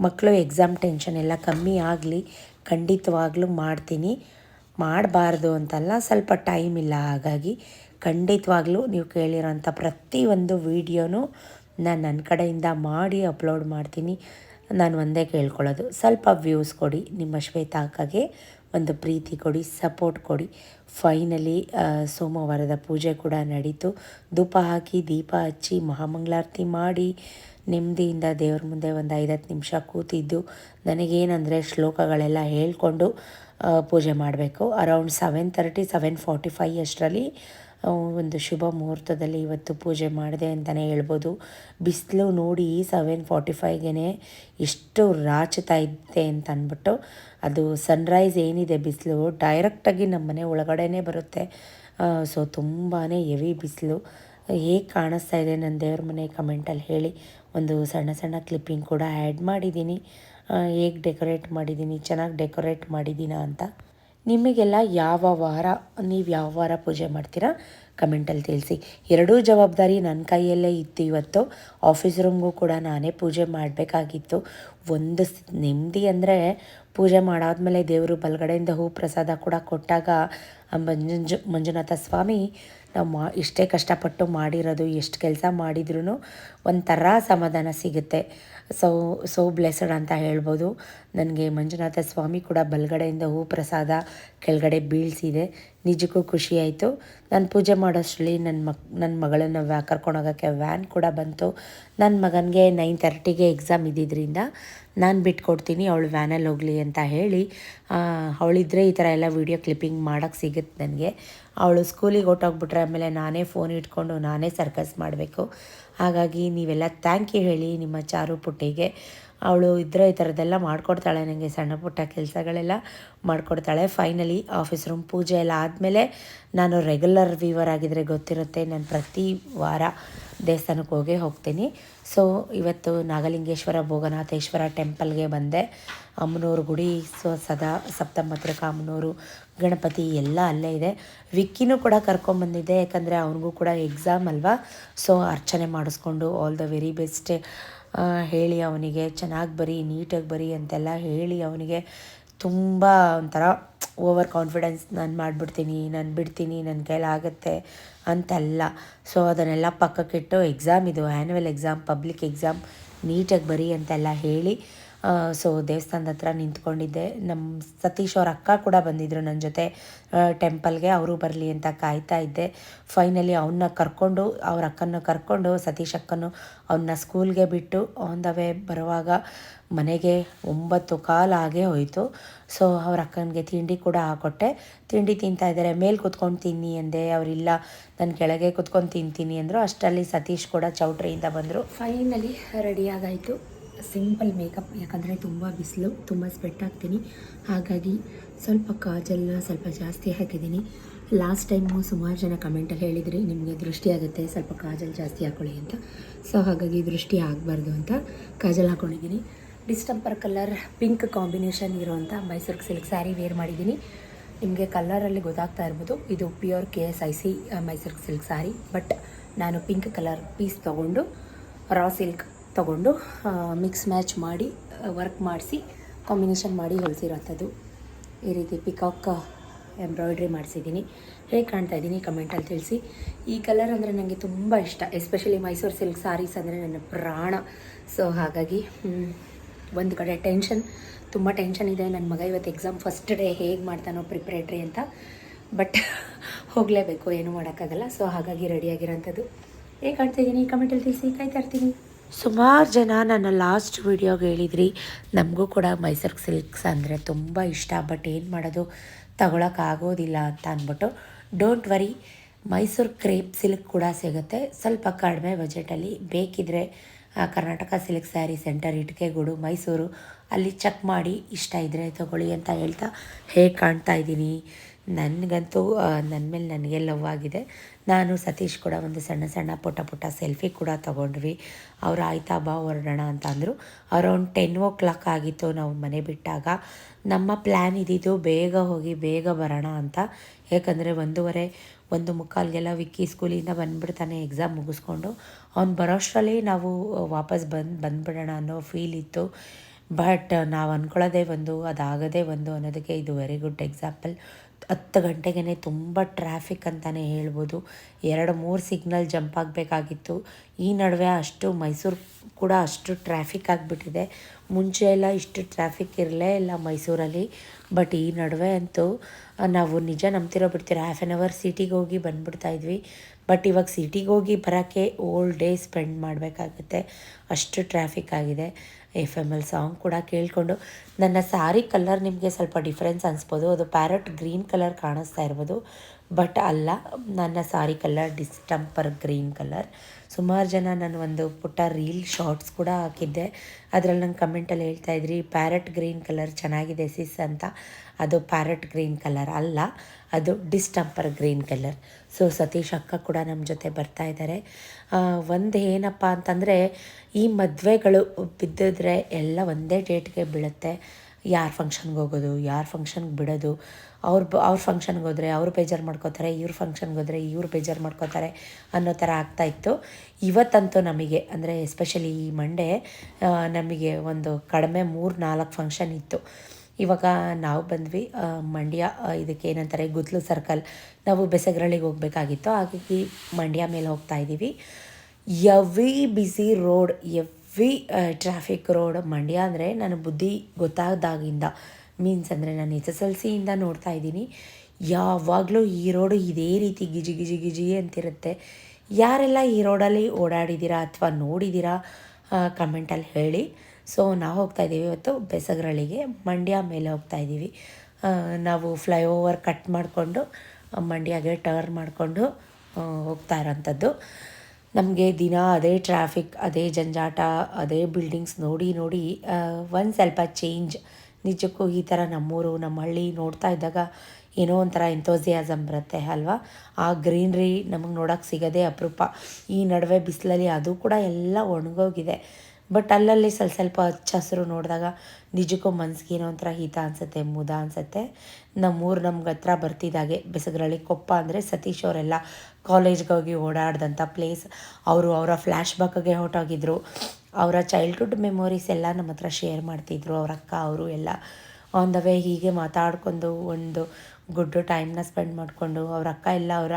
ಮಕ್ಕಳು ಎಕ್ಸಾಮ್ ಟೆನ್ಷನ್ ಎಲ್ಲ ಕಮ್ಮಿ ಆಗಲಿ, ಖಂಡಿತವಾಗ್ಲೂ ಮಾಡ್ತೀನಿ. ಮಾಡಬಾರ್ದು ಅಂತಲ್ಲ, ಸ್ವಲ್ಪ ಟೈಮ್ ಇಲ್ಲ. ಹಾಗಾಗಿ ಖಂಡಿತವಾಗ್ಲೂ ನೀವು ಕೇಳಿರೋಂಥ ಪ್ರತಿಯೊಂದು ವೀಡಿಯೋನೂ ನಾನು ನನ್ನ ಕಡೆಯಿಂದ ಮಾಡಿ ಅಪ್ಲೋಡ್ ಮಾಡ್ತೀನಿ. ನಾನು ಒಂದೇ ಕೇಳ್ಕೊಳ್ಳೋದು. ಸ್ವಲ್ಪ ವ್ಯೂಸ್ ಕೊಡಿ ನಿಮ್ಮ ಶ್ವೇತಾಕಾಗೆ. ಒಂದು ಪ್ರೀತಿ ಕೊಡಿ ಸಪೋರ್ಟ್ ಕೊಡಿ. ಫೈನಲಿ ಸೋಮವಾರದ ಪೂಜೆ ಕೂಡ ನಡೀತು. ಧೂಪ ಹಾಕಿ, ದೀಪ ಹಚ್ಚಿ, ಮಹಾಮಂಗಳಾರತಿ ಮಾಡಿ, ನೆಮ್ಮದಿಯಿಂದ ದೇವ್ರ ಮುಂದೆ ಒಂದು ಐದತ್ತು ನಿಮಿಷ ಕೂತಿದ್ದು. ನನಗೇನಂದರೆ ಶ್ಲೋಕಗಳೆಲ್ಲ ಹೇಳ್ಕೊಂಡು ಪೂಜೆ ಮಾಡಬೇಕು. Around seven thirty seven forty five ಅಷ್ಟರಲ್ಲಿ ಒಂದು ಶುಭ ಮುಹೂರ್ತದಲ್ಲಿ ಇವತ್ತು ಪೂಜೆ ಮಾಡಿದೆ ಅಂತಲೇ ಹೇಳ್ಬೋದು. ಬಿಸಿಲು ನೋಡಿ ಸೆವೆನ್ ಫಾರ್ಟಿ ಫೈವ್ಗೆ ಎಷ್ಟು ರಾಚುತ್ತಾ ಇದ್ದೆ ಅಂತ ಅಂದ್ಬಿಟ್ಟು ಅದು ಸನ್ರೈಸ್ ಏನಿದೆ ಬಿಸಿಲು ಡೈರೆಕ್ಟಾಗಿ ನಮ್ಮ ಮನೆ ಒಳಗಡೆನೇ ಬರುತ್ತೆ. ಸೊ ತುಂಬಾ ಹೆವಿ ಬಿಸಿಲು. ಹೇಗೆ ಕಾಣಿಸ್ತಾ ಇದೆ ನನ್ನ ದೇವ್ರ ಮನೆ ಕಮೆಂಟಲ್ಲಿ ಹೇಳಿ. ಒಂದು ಸಣ್ಣ ಸಣ್ಣ ಕ್ಲಿಪ್ಪಿಂಗ್ ಕೂಡ ಆ್ಯಡ್ ಮಾಡಿದ್ದೀನಿ. ಹೇಗೆ ಡೆಕೋರೇಟ್ ಮಾಡಿದ್ದೀನಿ, ಚೆನ್ನಾಗಿ ಡೆಕೋರೇಟ್ ಮಾಡಿದ್ದೀನಾ ಅಂತ. ನಿಮಗೆಲ್ಲ ಯಾವ ವಾರ, ನೀವು ಯಾವ ವಾರ ಪೂಜೆ ಮಾಡ್ತೀರಾ? ಕಮೆಂಟಲ್ಲಿ ತಿಳಿಸಿ. ಎರಡೂ ಜವಾಬ್ದಾರಿ ನನ್ನ ಕೈಯಲ್ಲೇ ಇತ್ತು ಇವತ್ತು. ಆಫೀಸ್ ರೂಮ್ಗೂ ಕೂಡ ನಾನೇ ಪೂಜೆ ಮಾಡಬೇಕಾಗಿತ್ತು. ಒಂದು ನೆಮ್ಮದಿ ಅಂದರೆ ಪೂಜೆ ಮಾಡಾದ್ಮೇಲೆ ದೇವರು ಬಲಗಡೆಯಿಂದ ಹೂ ಪ್ರಸಾದ ಕೂಡ ಕೊಟ್ಟಾಗ ಮಂಜುಂಜು ಮಂಜುನಾಥ ಸ್ವಾಮಿ ನಾವು ಮಾ ಇಷ್ಟೇ ಕಷ್ಟಪಟ್ಟು ಮಾಡಿರೋದು, ಎಷ್ಟು ಕೆಲಸ ಮಾಡಿದ್ರೂ ಒಂಥರ ಸಮಾಧಾನ ಸಿಗುತ್ತೆ. ಸೊ ಸೋ ಬ್ಲೆಸ್ಡ್ ಅಂತ ಹೇಳ್ಬೋದು. ನನಗೆ ಮಂಜುನಾಥ ಸ್ವಾಮಿ ಕೂಡ ಬಲಗಡೆಯಿಂದ ಹೂ ಪ್ರಸಾದ ಕೆಳಗಡೆ ಬೀಳಿಸಿದೆ. ನಿಜಕ್ಕೂ ಖುಷಿ ಆಯಿತು. ನಾನು ಪೂಜೆ ಮಾಡೋಷ್ಟರಲ್ಲಿ ನನ್ನ ಮಕ್ ನನ್ನ ಮಗಳನ್ನು ವ್ಯಾ ಕರ್ಕೊಂಡೋಗೋಕ್ಕೆ ವ್ಯಾನ್ ಕೂಡ ಬಂತು. ನನ್ನ ಮಗನಿಗೆ ನೈನ್ ತರ್ಟಿಗೆ ಎಕ್ಸಾಮ್ ಇದ್ದಿದ್ದರಿಂದ ನಾನು ಬಿಟ್ಕೊಡ್ತೀನಿ, ಅವಳು ವ್ಯಾನಲ್ಲಿ ಹೋಗಲಿ ಅಂತ ಹೇಳಿ ಅವಳಿದ್ರೆ ಈ ಥರ ಎಲ್ಲ ವೀಡಿಯೋ ಕ್ಲಿಪ್ಪಿಂಗ್ ಮಾಡೋಕ್ಕೆ ಸಿಗುತ್ತೆ ನನಗೆ. ಅವಳು ಸ್ಕೂಲಿಗೆ ಹೊಟ್ಟೋಗ್ಬಿಟ್ರೆ ಆಮೇಲೆ ನಾನೇ ಫೋನ್ ಇಟ್ಕೊಂಡು ನಾನೇ ಸರ್ಕಸ್ ಮಾಡಬೇಕು. ಹಾಗಾಗಿ ನೀವೆಲ್ಲ ಥ್ಯಾಂಕ್ ಯು ಹೇಳಿ ನಿಮ್ಮ ಚಾರು ಪುಟ್ಟಿಗೆ. ಅವಳು ಇದ್ರೆ ಈ ಥರದ್ದೆಲ್ಲ ಮಾಡಿಕೊಡ್ತಾಳೆ ನನಗೆ ಸಣ್ಣ ಪುಟ್ಟ ಕೆಲಸಗಳೆಲ್ಲ ಮಾಡಿಕೊಡ್ತಾಳೆ. ಫೈನಲಿ ಆಫೀಸ್ ರೂಮ್ ಪೂಜೆ ಎಲ್ಲ ಆದಮೇಲೆ ನಾನು ರೆಗ್ಯುಲರ್ ವೀವರ್ ಆಗಿದ್ದರೆ ಗೊತ್ತಿರುತ್ತೆ, ನಾನು ಪ್ರತಿ ವಾರ ದೇವಸ್ಥಾನಕ್ಕೆ ಹೋಗೇ ಹೋಗ್ತೀನಿ. ಸೊ ಇವತ್ತು ನಾಗಲಿಂಗೇಶ್ವರ, ಭೋಗನಾಥೇಶ್ವರ ಟೆಂಪಲ್ಗೆ ಬಂದೆ. ಅಮ್ಮನೂರು ಗುಡಿ, ಸೊ ಸದಾ ಸಪ್ತಮತ್ರಕ ಅಮ್ಮನೂರು ಗಣಪತಿ ಎಲ್ಲ ಅಲ್ಲೇ ಇದೆ. ವಿಕ್ಕಿನೂ ಕೂಡ ಕರ್ಕೊಂಬಂದಿದ್ದೆ ಯಾಕಂದರೆ ಅವನಿಗೂ ಕೂಡ ಎಕ್ಸಾಮ್ ಅಲ್ವಾ? ಸೊ ಅರ್ಚನೆ ಮಾಡಿಸ್ಕೊಂಡು ಆಲ್ ದ ವೆರಿ ಬೆಸ್ಟ್ ಹೇಳಿ ಅವನಿಗೆ, ಚೆನ್ನಾಗಿ ಬರಿ, ನೀಟಾಗಿ ಬರಿ ಅಂತೆಲ್ಲ ಹೇಳಿ ಅವನಿಗೆ ತುಂಬ ಒಂಥರ ಓವರ್ ಕಾನ್ಫಿಡೆನ್ಸ್ ನಾನು ಮಾಡಿಬಿಡ್ತೀನಿ, ನಾನು ಬಿಡ್ತೀನಿ ನನ್ನ ಕೈಲಾಗುತ್ತೆ ಅಂತೆಲ್ಲ. ಸೊ ಅದನ್ನೆಲ್ಲ ಪಕ್ಕಕ್ಕಿಟ್ಟು ಎಕ್ಸಾಮ್ ಇದು ಆ್ಯನ್ಯುವಲ್ ಎಕ್ಸಾಮ್ ಪಬ್ಲಿಕ್ ಎಕ್ಸಾಮ್ ನೀಟಾಗಿ ಬರಿ ಅಂತೆಲ್ಲ ಹೇಳಿ ಸೊ ದೇವಸ್ಥಾನದ ಹತ್ರ ನಿಂತ್ಕೊಂಡಿದ್ದೆ. ನಮ್ಮ ಸತೀಶ್ ಅವ್ರ ಅಕ್ಕ ಕೂಡ ಬಂದಿದ್ದರು ನನ್ನ ಜೊತೆ. ಟೆಂಪಲ್ಗೆ ಅವರು ಬರಲಿ ಅಂತ ಕಾಯ್ತಾ ಇದ್ದೆ. ಫೈನಲಿ ಅವನ್ನ ಕರ್ಕೊಂಡು, ಅವ್ರ ಅಕ್ಕನ ಕರ್ಕೊಂಡು, ಸತೀಶ್ ಅಕ್ಕನು ಅವನ್ನ ಸ್ಕೂಲ್ಗೆ ಬಿಟ್ಟು ಆನ್ ದ ವೇ ಬರುವಾಗ ಮನೆಗೆ ಒಂಬತ್ತು ಕಾಲು ಆಗೇ ಹೋಯಿತು. ಸೊ ಅವ್ರ ಅಕ್ಕನಿಗೆ ತಿಂಡಿ ಕೂಡ ಹಾಕೊಟ್ಟೆ. ತಿಂಡಿ ತಿಂತಾ ಇದ್ದಾರೆ. ಮೇಲೆ ಕುತ್ಕೊಂಡು ತಿನ್ನಿ ಅಂದೆ. ಅವರಿಲ್ಲ ನನ್ನ ಕೆಳಗೆ ಕುತ್ಕೊಂಡು ತಿಂತೀನಿ ಅಂದರು. ಅಷ್ಟರಲ್ಲಿ ಸತೀಶ್ ಕೂಡ ಚೌಟ್ರಿಯಿಂದ ಬಂದರು. ಫೈನಲಿ ರೆಡಿ ಆಗಾಯಿತು. ಸಿಂಪಲ್ ಮೇಕಪ್, ಯಾಕಂದರೆ ತುಂಬ ಬಿಸಿಲು, ತುಂಬ ಸ್ವೆಟ್ ಆಗ್ತೀನಿ ಹಾಗಾಗಿ ಸ್ವಲ್ಪ ಕಾಜಲ್ನ ಸ್ವಲ್ಪ ಜಾಸ್ತಿ ಹಾಕಿದ್ದೀನಿ. ಲಾಸ್ಟ್ ಟೈಮು ಸುಮಾರು ಜನ ಕಮೆಂಟಲ್ಲಿ ಹೇಳಿದ್ರಿ, ನಿಮಗೆ ದೃಷ್ಟಿ ಆಗುತ್ತೆ, ಸ್ವಲ್ಪ ಕಾಜಲ್ ಜಾಸ್ತಿ ಹಾಕೊಳ್ಳಿ ಅಂತ. ಸೊ ಹಾಗಾಗಿ ದೃಷ್ಟಿ ಆಗಬಾರ್ದು ಅಂತ ಕಾಜಲ್ ಹಾಕ್ಕೊಂಡಿದ್ದೀನಿ ಡಿಸ್ಟಂಪರ್ ಕಲರ್ ಪಿಂಕ್ ಕಾಂಬಿನೇಷನ್ ಇರುವಂಥ ಮೈಸೂರು ಸಿಲ್ಕ್ ಸ್ಯಾರಿ ವೇರ್ ಮಾಡಿದ್ದೀನಿ. ನಿಮಗೆ ಕಲರಲ್ಲಿ ಗೊತ್ತಾಗ್ತಾ ಇರ್ಬೋದು, ಇದು pure K S I C Mysore silk sari but ನಾನು ಪಿಂಕ್ ಕಲರ್ ಪೀಸ್ ತೊಗೊಂಡು ರಾ ಸಿಲ್ಕ್ ತೊಗೊಂಡು ಮಿಕ್ಸ್ ಮ್ಯಾಚ್ ಮಾಡಿ ವರ್ಕ್ ಮಾಡಿಸಿ ಕಾಂಬಿನೇಷನ್ ಮಾಡಿ ಹೊಲಿಸಿರೋಂಥದ್ದು. ಈ ರೀತಿ ಪಿಕಾಕ್ ಎಂಬ್ರಾಯ್ಡ್ರಿ ಮಾಡಿಸಿದ್ದೀನಿ. ಹೇಗೆ ಕಾಣ್ತಾ ಇದ್ದೀನಿ ಕಮೆಂಟಲ್ಲಿ ತಿಳಿಸಿ. ಈ ಕಲರ್ ಅಂದರೆ ನನಗೆ ತುಂಬ ಇಷ್ಟ. ಎಸ್ಪೆಷಲಿ ಮೈಸೂರು ಸಿಲ್ಕ್ ಸಾರೀಸ್ ಅಂದರೆ ನನ್ನ ಪ್ರಾಣ. ಸೊ ಹಾಗಾಗಿ ಒಂದು ಕಡೆ ಟೆನ್ಷನ್ ತುಂಬ ಟೆನ್ಷನ್ ಇದೆ. ನನ್ನ ಮಗ ಇವತ್ತು ಎಕ್ಸಾಮ್ ಫಸ್ಟ್ ಡೇ ಹೇಗೆ ಮಾಡ್ತಾನೋ ಪ್ರಿಪ್ರೇಟ್ರಿ ಅಂತ. ಬಟ್ ಹೋಗಲೇಬೇಕು, ಏನೂ ಮಾಡೋಕ್ಕಾಗಲ್ಲ. ಸೊ ಹಾಗಾಗಿ ರೆಡಿಯಾಗಿರೋಂಥದ್ದು ಹೇಗೆ ಕಾಣ್ತಿದ್ದೀನಿ ಕಮೆಂಟಲ್ಲಿ ತಿಳಿಸಿ. ಕಾಯ್ತಾ ಇರ್ತೀನಿ. ಸುಮಾರು ಜನ ನನ್ನ ಲಾಸ್ಟ್ ವಿಡಿಯೋಗೆ ಹೇಳಿದ್ರಿ. ನಮಗೂ ಕೂಡ ಮೈಸೂರು ಸಿಲ್ಕ್ಸ್ ಅಂದರೆ ತುಂಬ ಇಷ್ಟ. ಬಟ್ ಏನು ಮಾಡೋದು? ತಗೊಳಕ್ಕಾಗೋದಿಲ್ಲ ಅಂತ ಅಂದ್ಬಿಟ್ಟು don't worry Mysore crepe silk ಕೂಡ ಸಿಗುತ್ತೆ. ಸ್ವಲ್ಪ ಕಡಿಮೆ ಬಜೆಟಲ್ಲಿ ಬೇಕಿದ್ರೆ ಕರ್ನಾಟಕ ಸಿಲ್ಕ್ ಸ್ಯಾರಿ ಸೆಂಟರ್ ಇಟ್ಕೆಗೂಡು ಮೈಸೂರು. ಅಲ್ಲಿ ಚೆಕ್ ಮಾಡಿ, ಇಷ್ಟ ಇದ್ದರೆ ತಗೊಳ್ಳಿ ಅಂತ ಹೇಳ್ತಾ ಹೇಗೆ ಕಾಣ್ತಾ ಇದ್ದೀನಿ. ನನಗಂತೂ ನನ್ನ ಮೇಲೆ ನನಗೆ ಲವ್ ಆಗಿದೆ. ನಾನು ಸತೀಶ್ ಕೂಡ ಒಂದು ಸಣ್ಣ ಸಣ್ಣ ಪುಟ್ಟ ಪುಟ್ಟ ಸೆಲ್ಫಿ ಕೂಡ ತೊಗೊಂಡ್ವಿ. ಅವ್ರು, ಆಯ್ತಾ ಬಾ, ಹೊರಡೋಣ ಅಂತ ಅಂದರು. ಅರೌಂಡ್ ಟೆನ್ ಓ ಕ್ಲಾಕ್ ಆಗಿತ್ತು ನಾವು ಮನೆ ಬಿಟ್ಟಾಗ. ನಮ್ಮ ಪ್ಲ್ಯಾನ್ ಇದ್ದಿದ್ದು ಬೇಗ ಹೋಗಿ ಬೇಗ ಬರೋಣ ಅಂತ. ಏಕೆಂದರೆ ಒಂದೂವರೆ, ಒಂದು ಮುಕ್ಕಾಲ್ಗೆಲ್ಲ ವಿಕ್ಕಿ ಸ್ಕೂಲಿಂದ ಬಂದುಬಿಡ್ತಾನೆ ಎಕ್ಸಾಮ್ ಮುಗಿಸ್ಕೊಂಡು. ಅವ್ನು ಬರೋಷ್ಟರಲ್ಲಿ ನಾವು ವಾಪಸ್ ಬಂದು, ಬಂದುಬಿಡೋಣ ಅನ್ನೋ ಫೀಲ್ ಇತ್ತು. ಬಟ್ ನಾವು ಅಂದ್ಕೊಳ್ಳೋದೇ ಒಂದು, ಅದಾಗದೇ ಒಂದು ಅನ್ನೋದಕ್ಕೆ ಇದು ವೆರಿ ಗುಡ್ ಎಕ್ಸಾಂಪಲ್ ಹತ್ತು ಗಂಟೆಗೆ ತುಂಬ ಟ್ರಾಫಿಕ್ ಅಂತಲೇ ಹೇಳ್ಬೋದು. ಎರಡು, ಮೂರು ಸಿಗ್ನಲ್ ಜಂಪ್ ಆಗಬೇಕಾಗಿತ್ತು. ಈ ನಡುವೆ ಅಷ್ಟು ಮೈಸೂರು ಕೂಡ ಅಷ್ಟು ಟ್ರಾಫಿಕ್ ಆಗಿಬಿಟ್ಟಿದೆ. ಮುಂಚೆ ಎಲ್ಲ ಇಷ್ಟು ಟ್ರಾಫಿಕ್ ಇರಲೇ ಇಲ್ಲ ಮೈಸೂರಲ್ಲಿ. ಬಟ್ ಈ ನಡುವೆ ಅಂತೂ ನಾವು ನಿಜ ನಂಬ್ತಿರೋ ಬಿಡ್ತೀರ? ಹಾಫ್ ಆನ್ ಅವರ್ ಸಿಟಿಗೆ ಹೋಗಿ ಬಂದುಬಿಡ್ತಾ ಇದ್ವಿ. ಬಟ್ ಇವಾಗ ಸಿಟಿಗೆ ಹೋಗಿ ಬರೋಕ್ಕೆ ಓಲ್ಡ್ ಡೇ ಸ್ಪೆಂಡ್ ಮಾಡಬೇಕಾಗುತ್ತೆ. ಅಷ್ಟು ಟ್ರಾಫಿಕ್ ಆಗಿದೆ. ಎಫ್ ಎಂ ಎಲ್ ಸಾಂಗ್ ಕೂಡ ಕೇಳಿಕೊಂಡು, ನನ್ನ ಸಾರಿ ಕಲರ್ ನಿಮಗೆ ಸ್ವಲ್ಪ ಡಿಫ್ರೆನ್ಸ್ ಅನಿಸ್ಬೋದು. ಅದು ಪ್ಯಾರಟ್ ಗ್ರೀನ್ ಕಲರ್ ಕಾಣಿಸ್ತಾ ಇರ್ಬೋದು. ಬಟ್ ಅಲ್ಲ, ನನ್ನ sari colour distemper green colour ಸುಮಾರು ಜನ ನಾನು ಒಂದು ಪುಟ್ಟ ರೀಲ್ ಶಾರ್ಟ್ಸ್ ಕೂಡ ಹಾಕಿದ್ದೆ. ಅದರಲ್ಲಿ ನಂಗೆ ಕಮೆಂಟಲ್ಲಿ ಹೇಳ್ತಾ ಇದ್ರಿ ಪ್ಯಾರಟ್ ಗ್ರೀನ್ ಕಲರ್ ಚೆನ್ನಾಗಿದೆ ಸಿಸ್ ಅಂತ. ಅದು ಪ್ಯಾರಟ್ ಗ್ರೀನ್ ಕಲರ್ ಅಲ್ಲ, ಅದು distemper green colour so Satish ಅಕ್ಕ ಕೂಡ ನಮ್ಮ ಜೊತೆ ಬರ್ತಾ ಇದ್ದಾರೆ ಒಂದು ಏನಪ್ಪ ಅಂತಂದರೆ, ಈ ಮದುವೆಗಳು ಬಿದ್ದಿದ್ರೆ ಎಲ್ಲ ಒಂದೇ ಡೇಟ್ಗೆ ಬೀಳುತ್ತೆ. ಯಾರು ಫಂಕ್ಷನ್ಗೆ ಹೋಗೋದು, ಯಾರು ಫಂಕ್ಷನ್ಗೆ ಬಿಡೋದು, ಅವ್ರ ಬ, ಅವ್ರ ಫಂಕ್ಷನ್ಗೆ ಹೋದರೆ ಅವ್ರು ಬೇಜಾರು ಮಾಡ್ಕೋತಾರೆ, ಇವ್ರ ಫಂಕ್ಷನ್ಗೆ ಹೋದರೆ ಇವ್ರು ಬೇಜಾರು ಮಾಡ್ಕೋತಾರೆ ಅನ್ನೋ ಥರ ಆಗ್ತಾಯಿತ್ತು ಇವತ್ತಂತೂ ನಮಗೆ, ಅಂದರೆ ಎಸ್ಪೆಷಲಿ ಈ ಮಂಡೇ ನಮಗೆ ಒಂದು ಕಡಿಮೆ ಮೂರು ನಾಲ್ಕು ಫಂಕ್ಷನ್ ಇತ್ತು. ಇವಾಗ ನಾವು ಬಂದ್ವಿ ಮಂಡ್ಯ ಇದಕ್ಕೆ ಏನಂತಾರೆ ಗುತ್ಲು ಸರ್ಕಲ್ ನಾವು ಬೆಸಗ್ರಳಿಗೆ ಹೋಗಬೇಕಾಗಿತ್ತು, ಹಾಗಾಗಿ ಮಂಡ್ಯ ಮೇಲೆ ಹೋಗ್ತಾ ಇದ್ದೀವಿ. Every busy road every traffic road Mandya ಅಂದರೆ ನನ್ನ ಬುದ್ಧಿ ಗೊತ್ತಾದಾಗಿಂದ ಮೀನ್ಸ್ ಅಂದರೆ ನಾನು ಎಸ್ ಎಸ್ ಎಲ್ ಸಿಯಿಂದ ನೋಡ್ತಾ ಇದ್ದೀನಿ. ಯಾವಾಗಲೂ ಈ ರೋಡು ಇದೇ ರೀತಿ ಗಿಜಿ ಗಿಜಿ ಗಿಜಿ ಅಂತಿರುತ್ತೆ. ಯಾರೆಲ್ಲ ಈ ರೋಡಲ್ಲಿ ಓಡಾಡಿದ್ದೀರಾ ಅಥವಾ ನೋಡಿದ್ದೀರಾ ಕಮೆಂಟಲ್ಲಿ ಹೇಳಿ. ಸೊ ನಾವು ಹೋಗ್ತಾ ಇದ್ದೀವಿ ಇವತ್ತು ಬೆಸಗರಳಿಗೆ ಮಂಡ್ಯ ಮೇಲೆ ಹೋಗ್ತಾ ಇದ್ದೀವಿ. ನಾವು ನಾವು ಫ್ಲೈಓವರ್ ಕಟ್ ಮಾಡಿಕೊಂಡು ಮಂಡ್ಯಗೆ ಟರ್ನ್ ಮಾಡಿಕೊಂಡು ಹೋಗ್ತಾ ಇರೋಂಥದ್ದು. ನಮಗೆ ದಿನ ಅದೇ ಟ್ರಾಫಿಕ್ ಅದೇ ಜಂಜಾಟ, ಅದೇ ಬಿಲ್ಡಿಂಗ್ಸ್ ನೋಡಿ ನೋಡಿ ಒಂದು ಸ್ವಲ್ಪ ಚೇಂಜ್ ನಿಜಕ್ಕೂ ಈ ಥರ ನಮ್ಮೂರು ನಮ್ಮ ಹಳ್ಳಿ ನೋಡ್ತಾ ಇದ್ದಾಗ ಏನೋ ಒಂಥರ ಎಂಥೋಸಿಯಾಸಮ್ ಬರುತ್ತೆ, ಅಲ್ವಾ? ಆ ಗ್ರೀನ್ರಿ ನಮಗೆ ನೋಡೋಕ್ಕೆ ಸಿಗೋದೇ ಅಪರೂಪ. ಈ ನಡುವೆ ಬಿಸಿಲಲ್ಲಿ ಅದು ಕೂಡ ಎಲ್ಲ ಒಣಗೋಗಿದೆ. ಬಟ್ ಅಲ್ಲಲ್ಲಿ ಸ್ವಲ್ಪ ಸ್ವಲ್ಪ ಹಚ್ಚ ಹಸಿರು ನೋಡಿದಾಗ ನಿಜಕ್ಕೂ ಮನ್ಸಿಗೆ ಏನೋ ಒಂಥರ ಹಿತ ಅನಿಸುತ್ತೆ, ಮುದ ಅನಿಸುತ್ತೆ. ನಮ್ಮೂರು ನಮ್ಗೆ ಹತ್ರ ಬರ್ತಿದ್ದಾಗೆ ಬೆಸಗರಳ್ಳಿ ಕೊಪ್ಪ ಅಂದರೆ ಸತೀಶ್ ಅವರೆಲ್ಲ ಕಾಲೇಜ್ಗೆ ಹೋಗಿ ಓಡಾಡ್ದಂಥ ಪ್ಲೇಸ್ ಅವರು ಅವರ ಫ್ಲ್ಯಾಶ್ ಬ್ಯಾಕ್ಗೆ ಹೊರಟೋಗಿದ್ರು. ಅವರ ಚೈಲ್ಡ್ಹುಡ್ ಮೆಮೊರೀಸ್ ಎಲ್ಲ ನಮ್ಮ ಹತ್ರ ಶೇರ್ ಮಾಡ್ತಿದ್ರು. ಅವ್ರ ಅಕ್ಕ, ಅವರು ಎಲ್ಲ ಆನ್ ದ ವೇ ಹೀಗೆ ಮಾತಾಡ್ಕೊಂಡು ಒಂದು ಗುಡ್ ಟೈಮ್ನ ಸ್ಪೆಂಡ್ ಮಾಡಿಕೊಂಡು ಅವ್ರ ಅಕ್ಕ ಎಲ್ಲ ಅವರ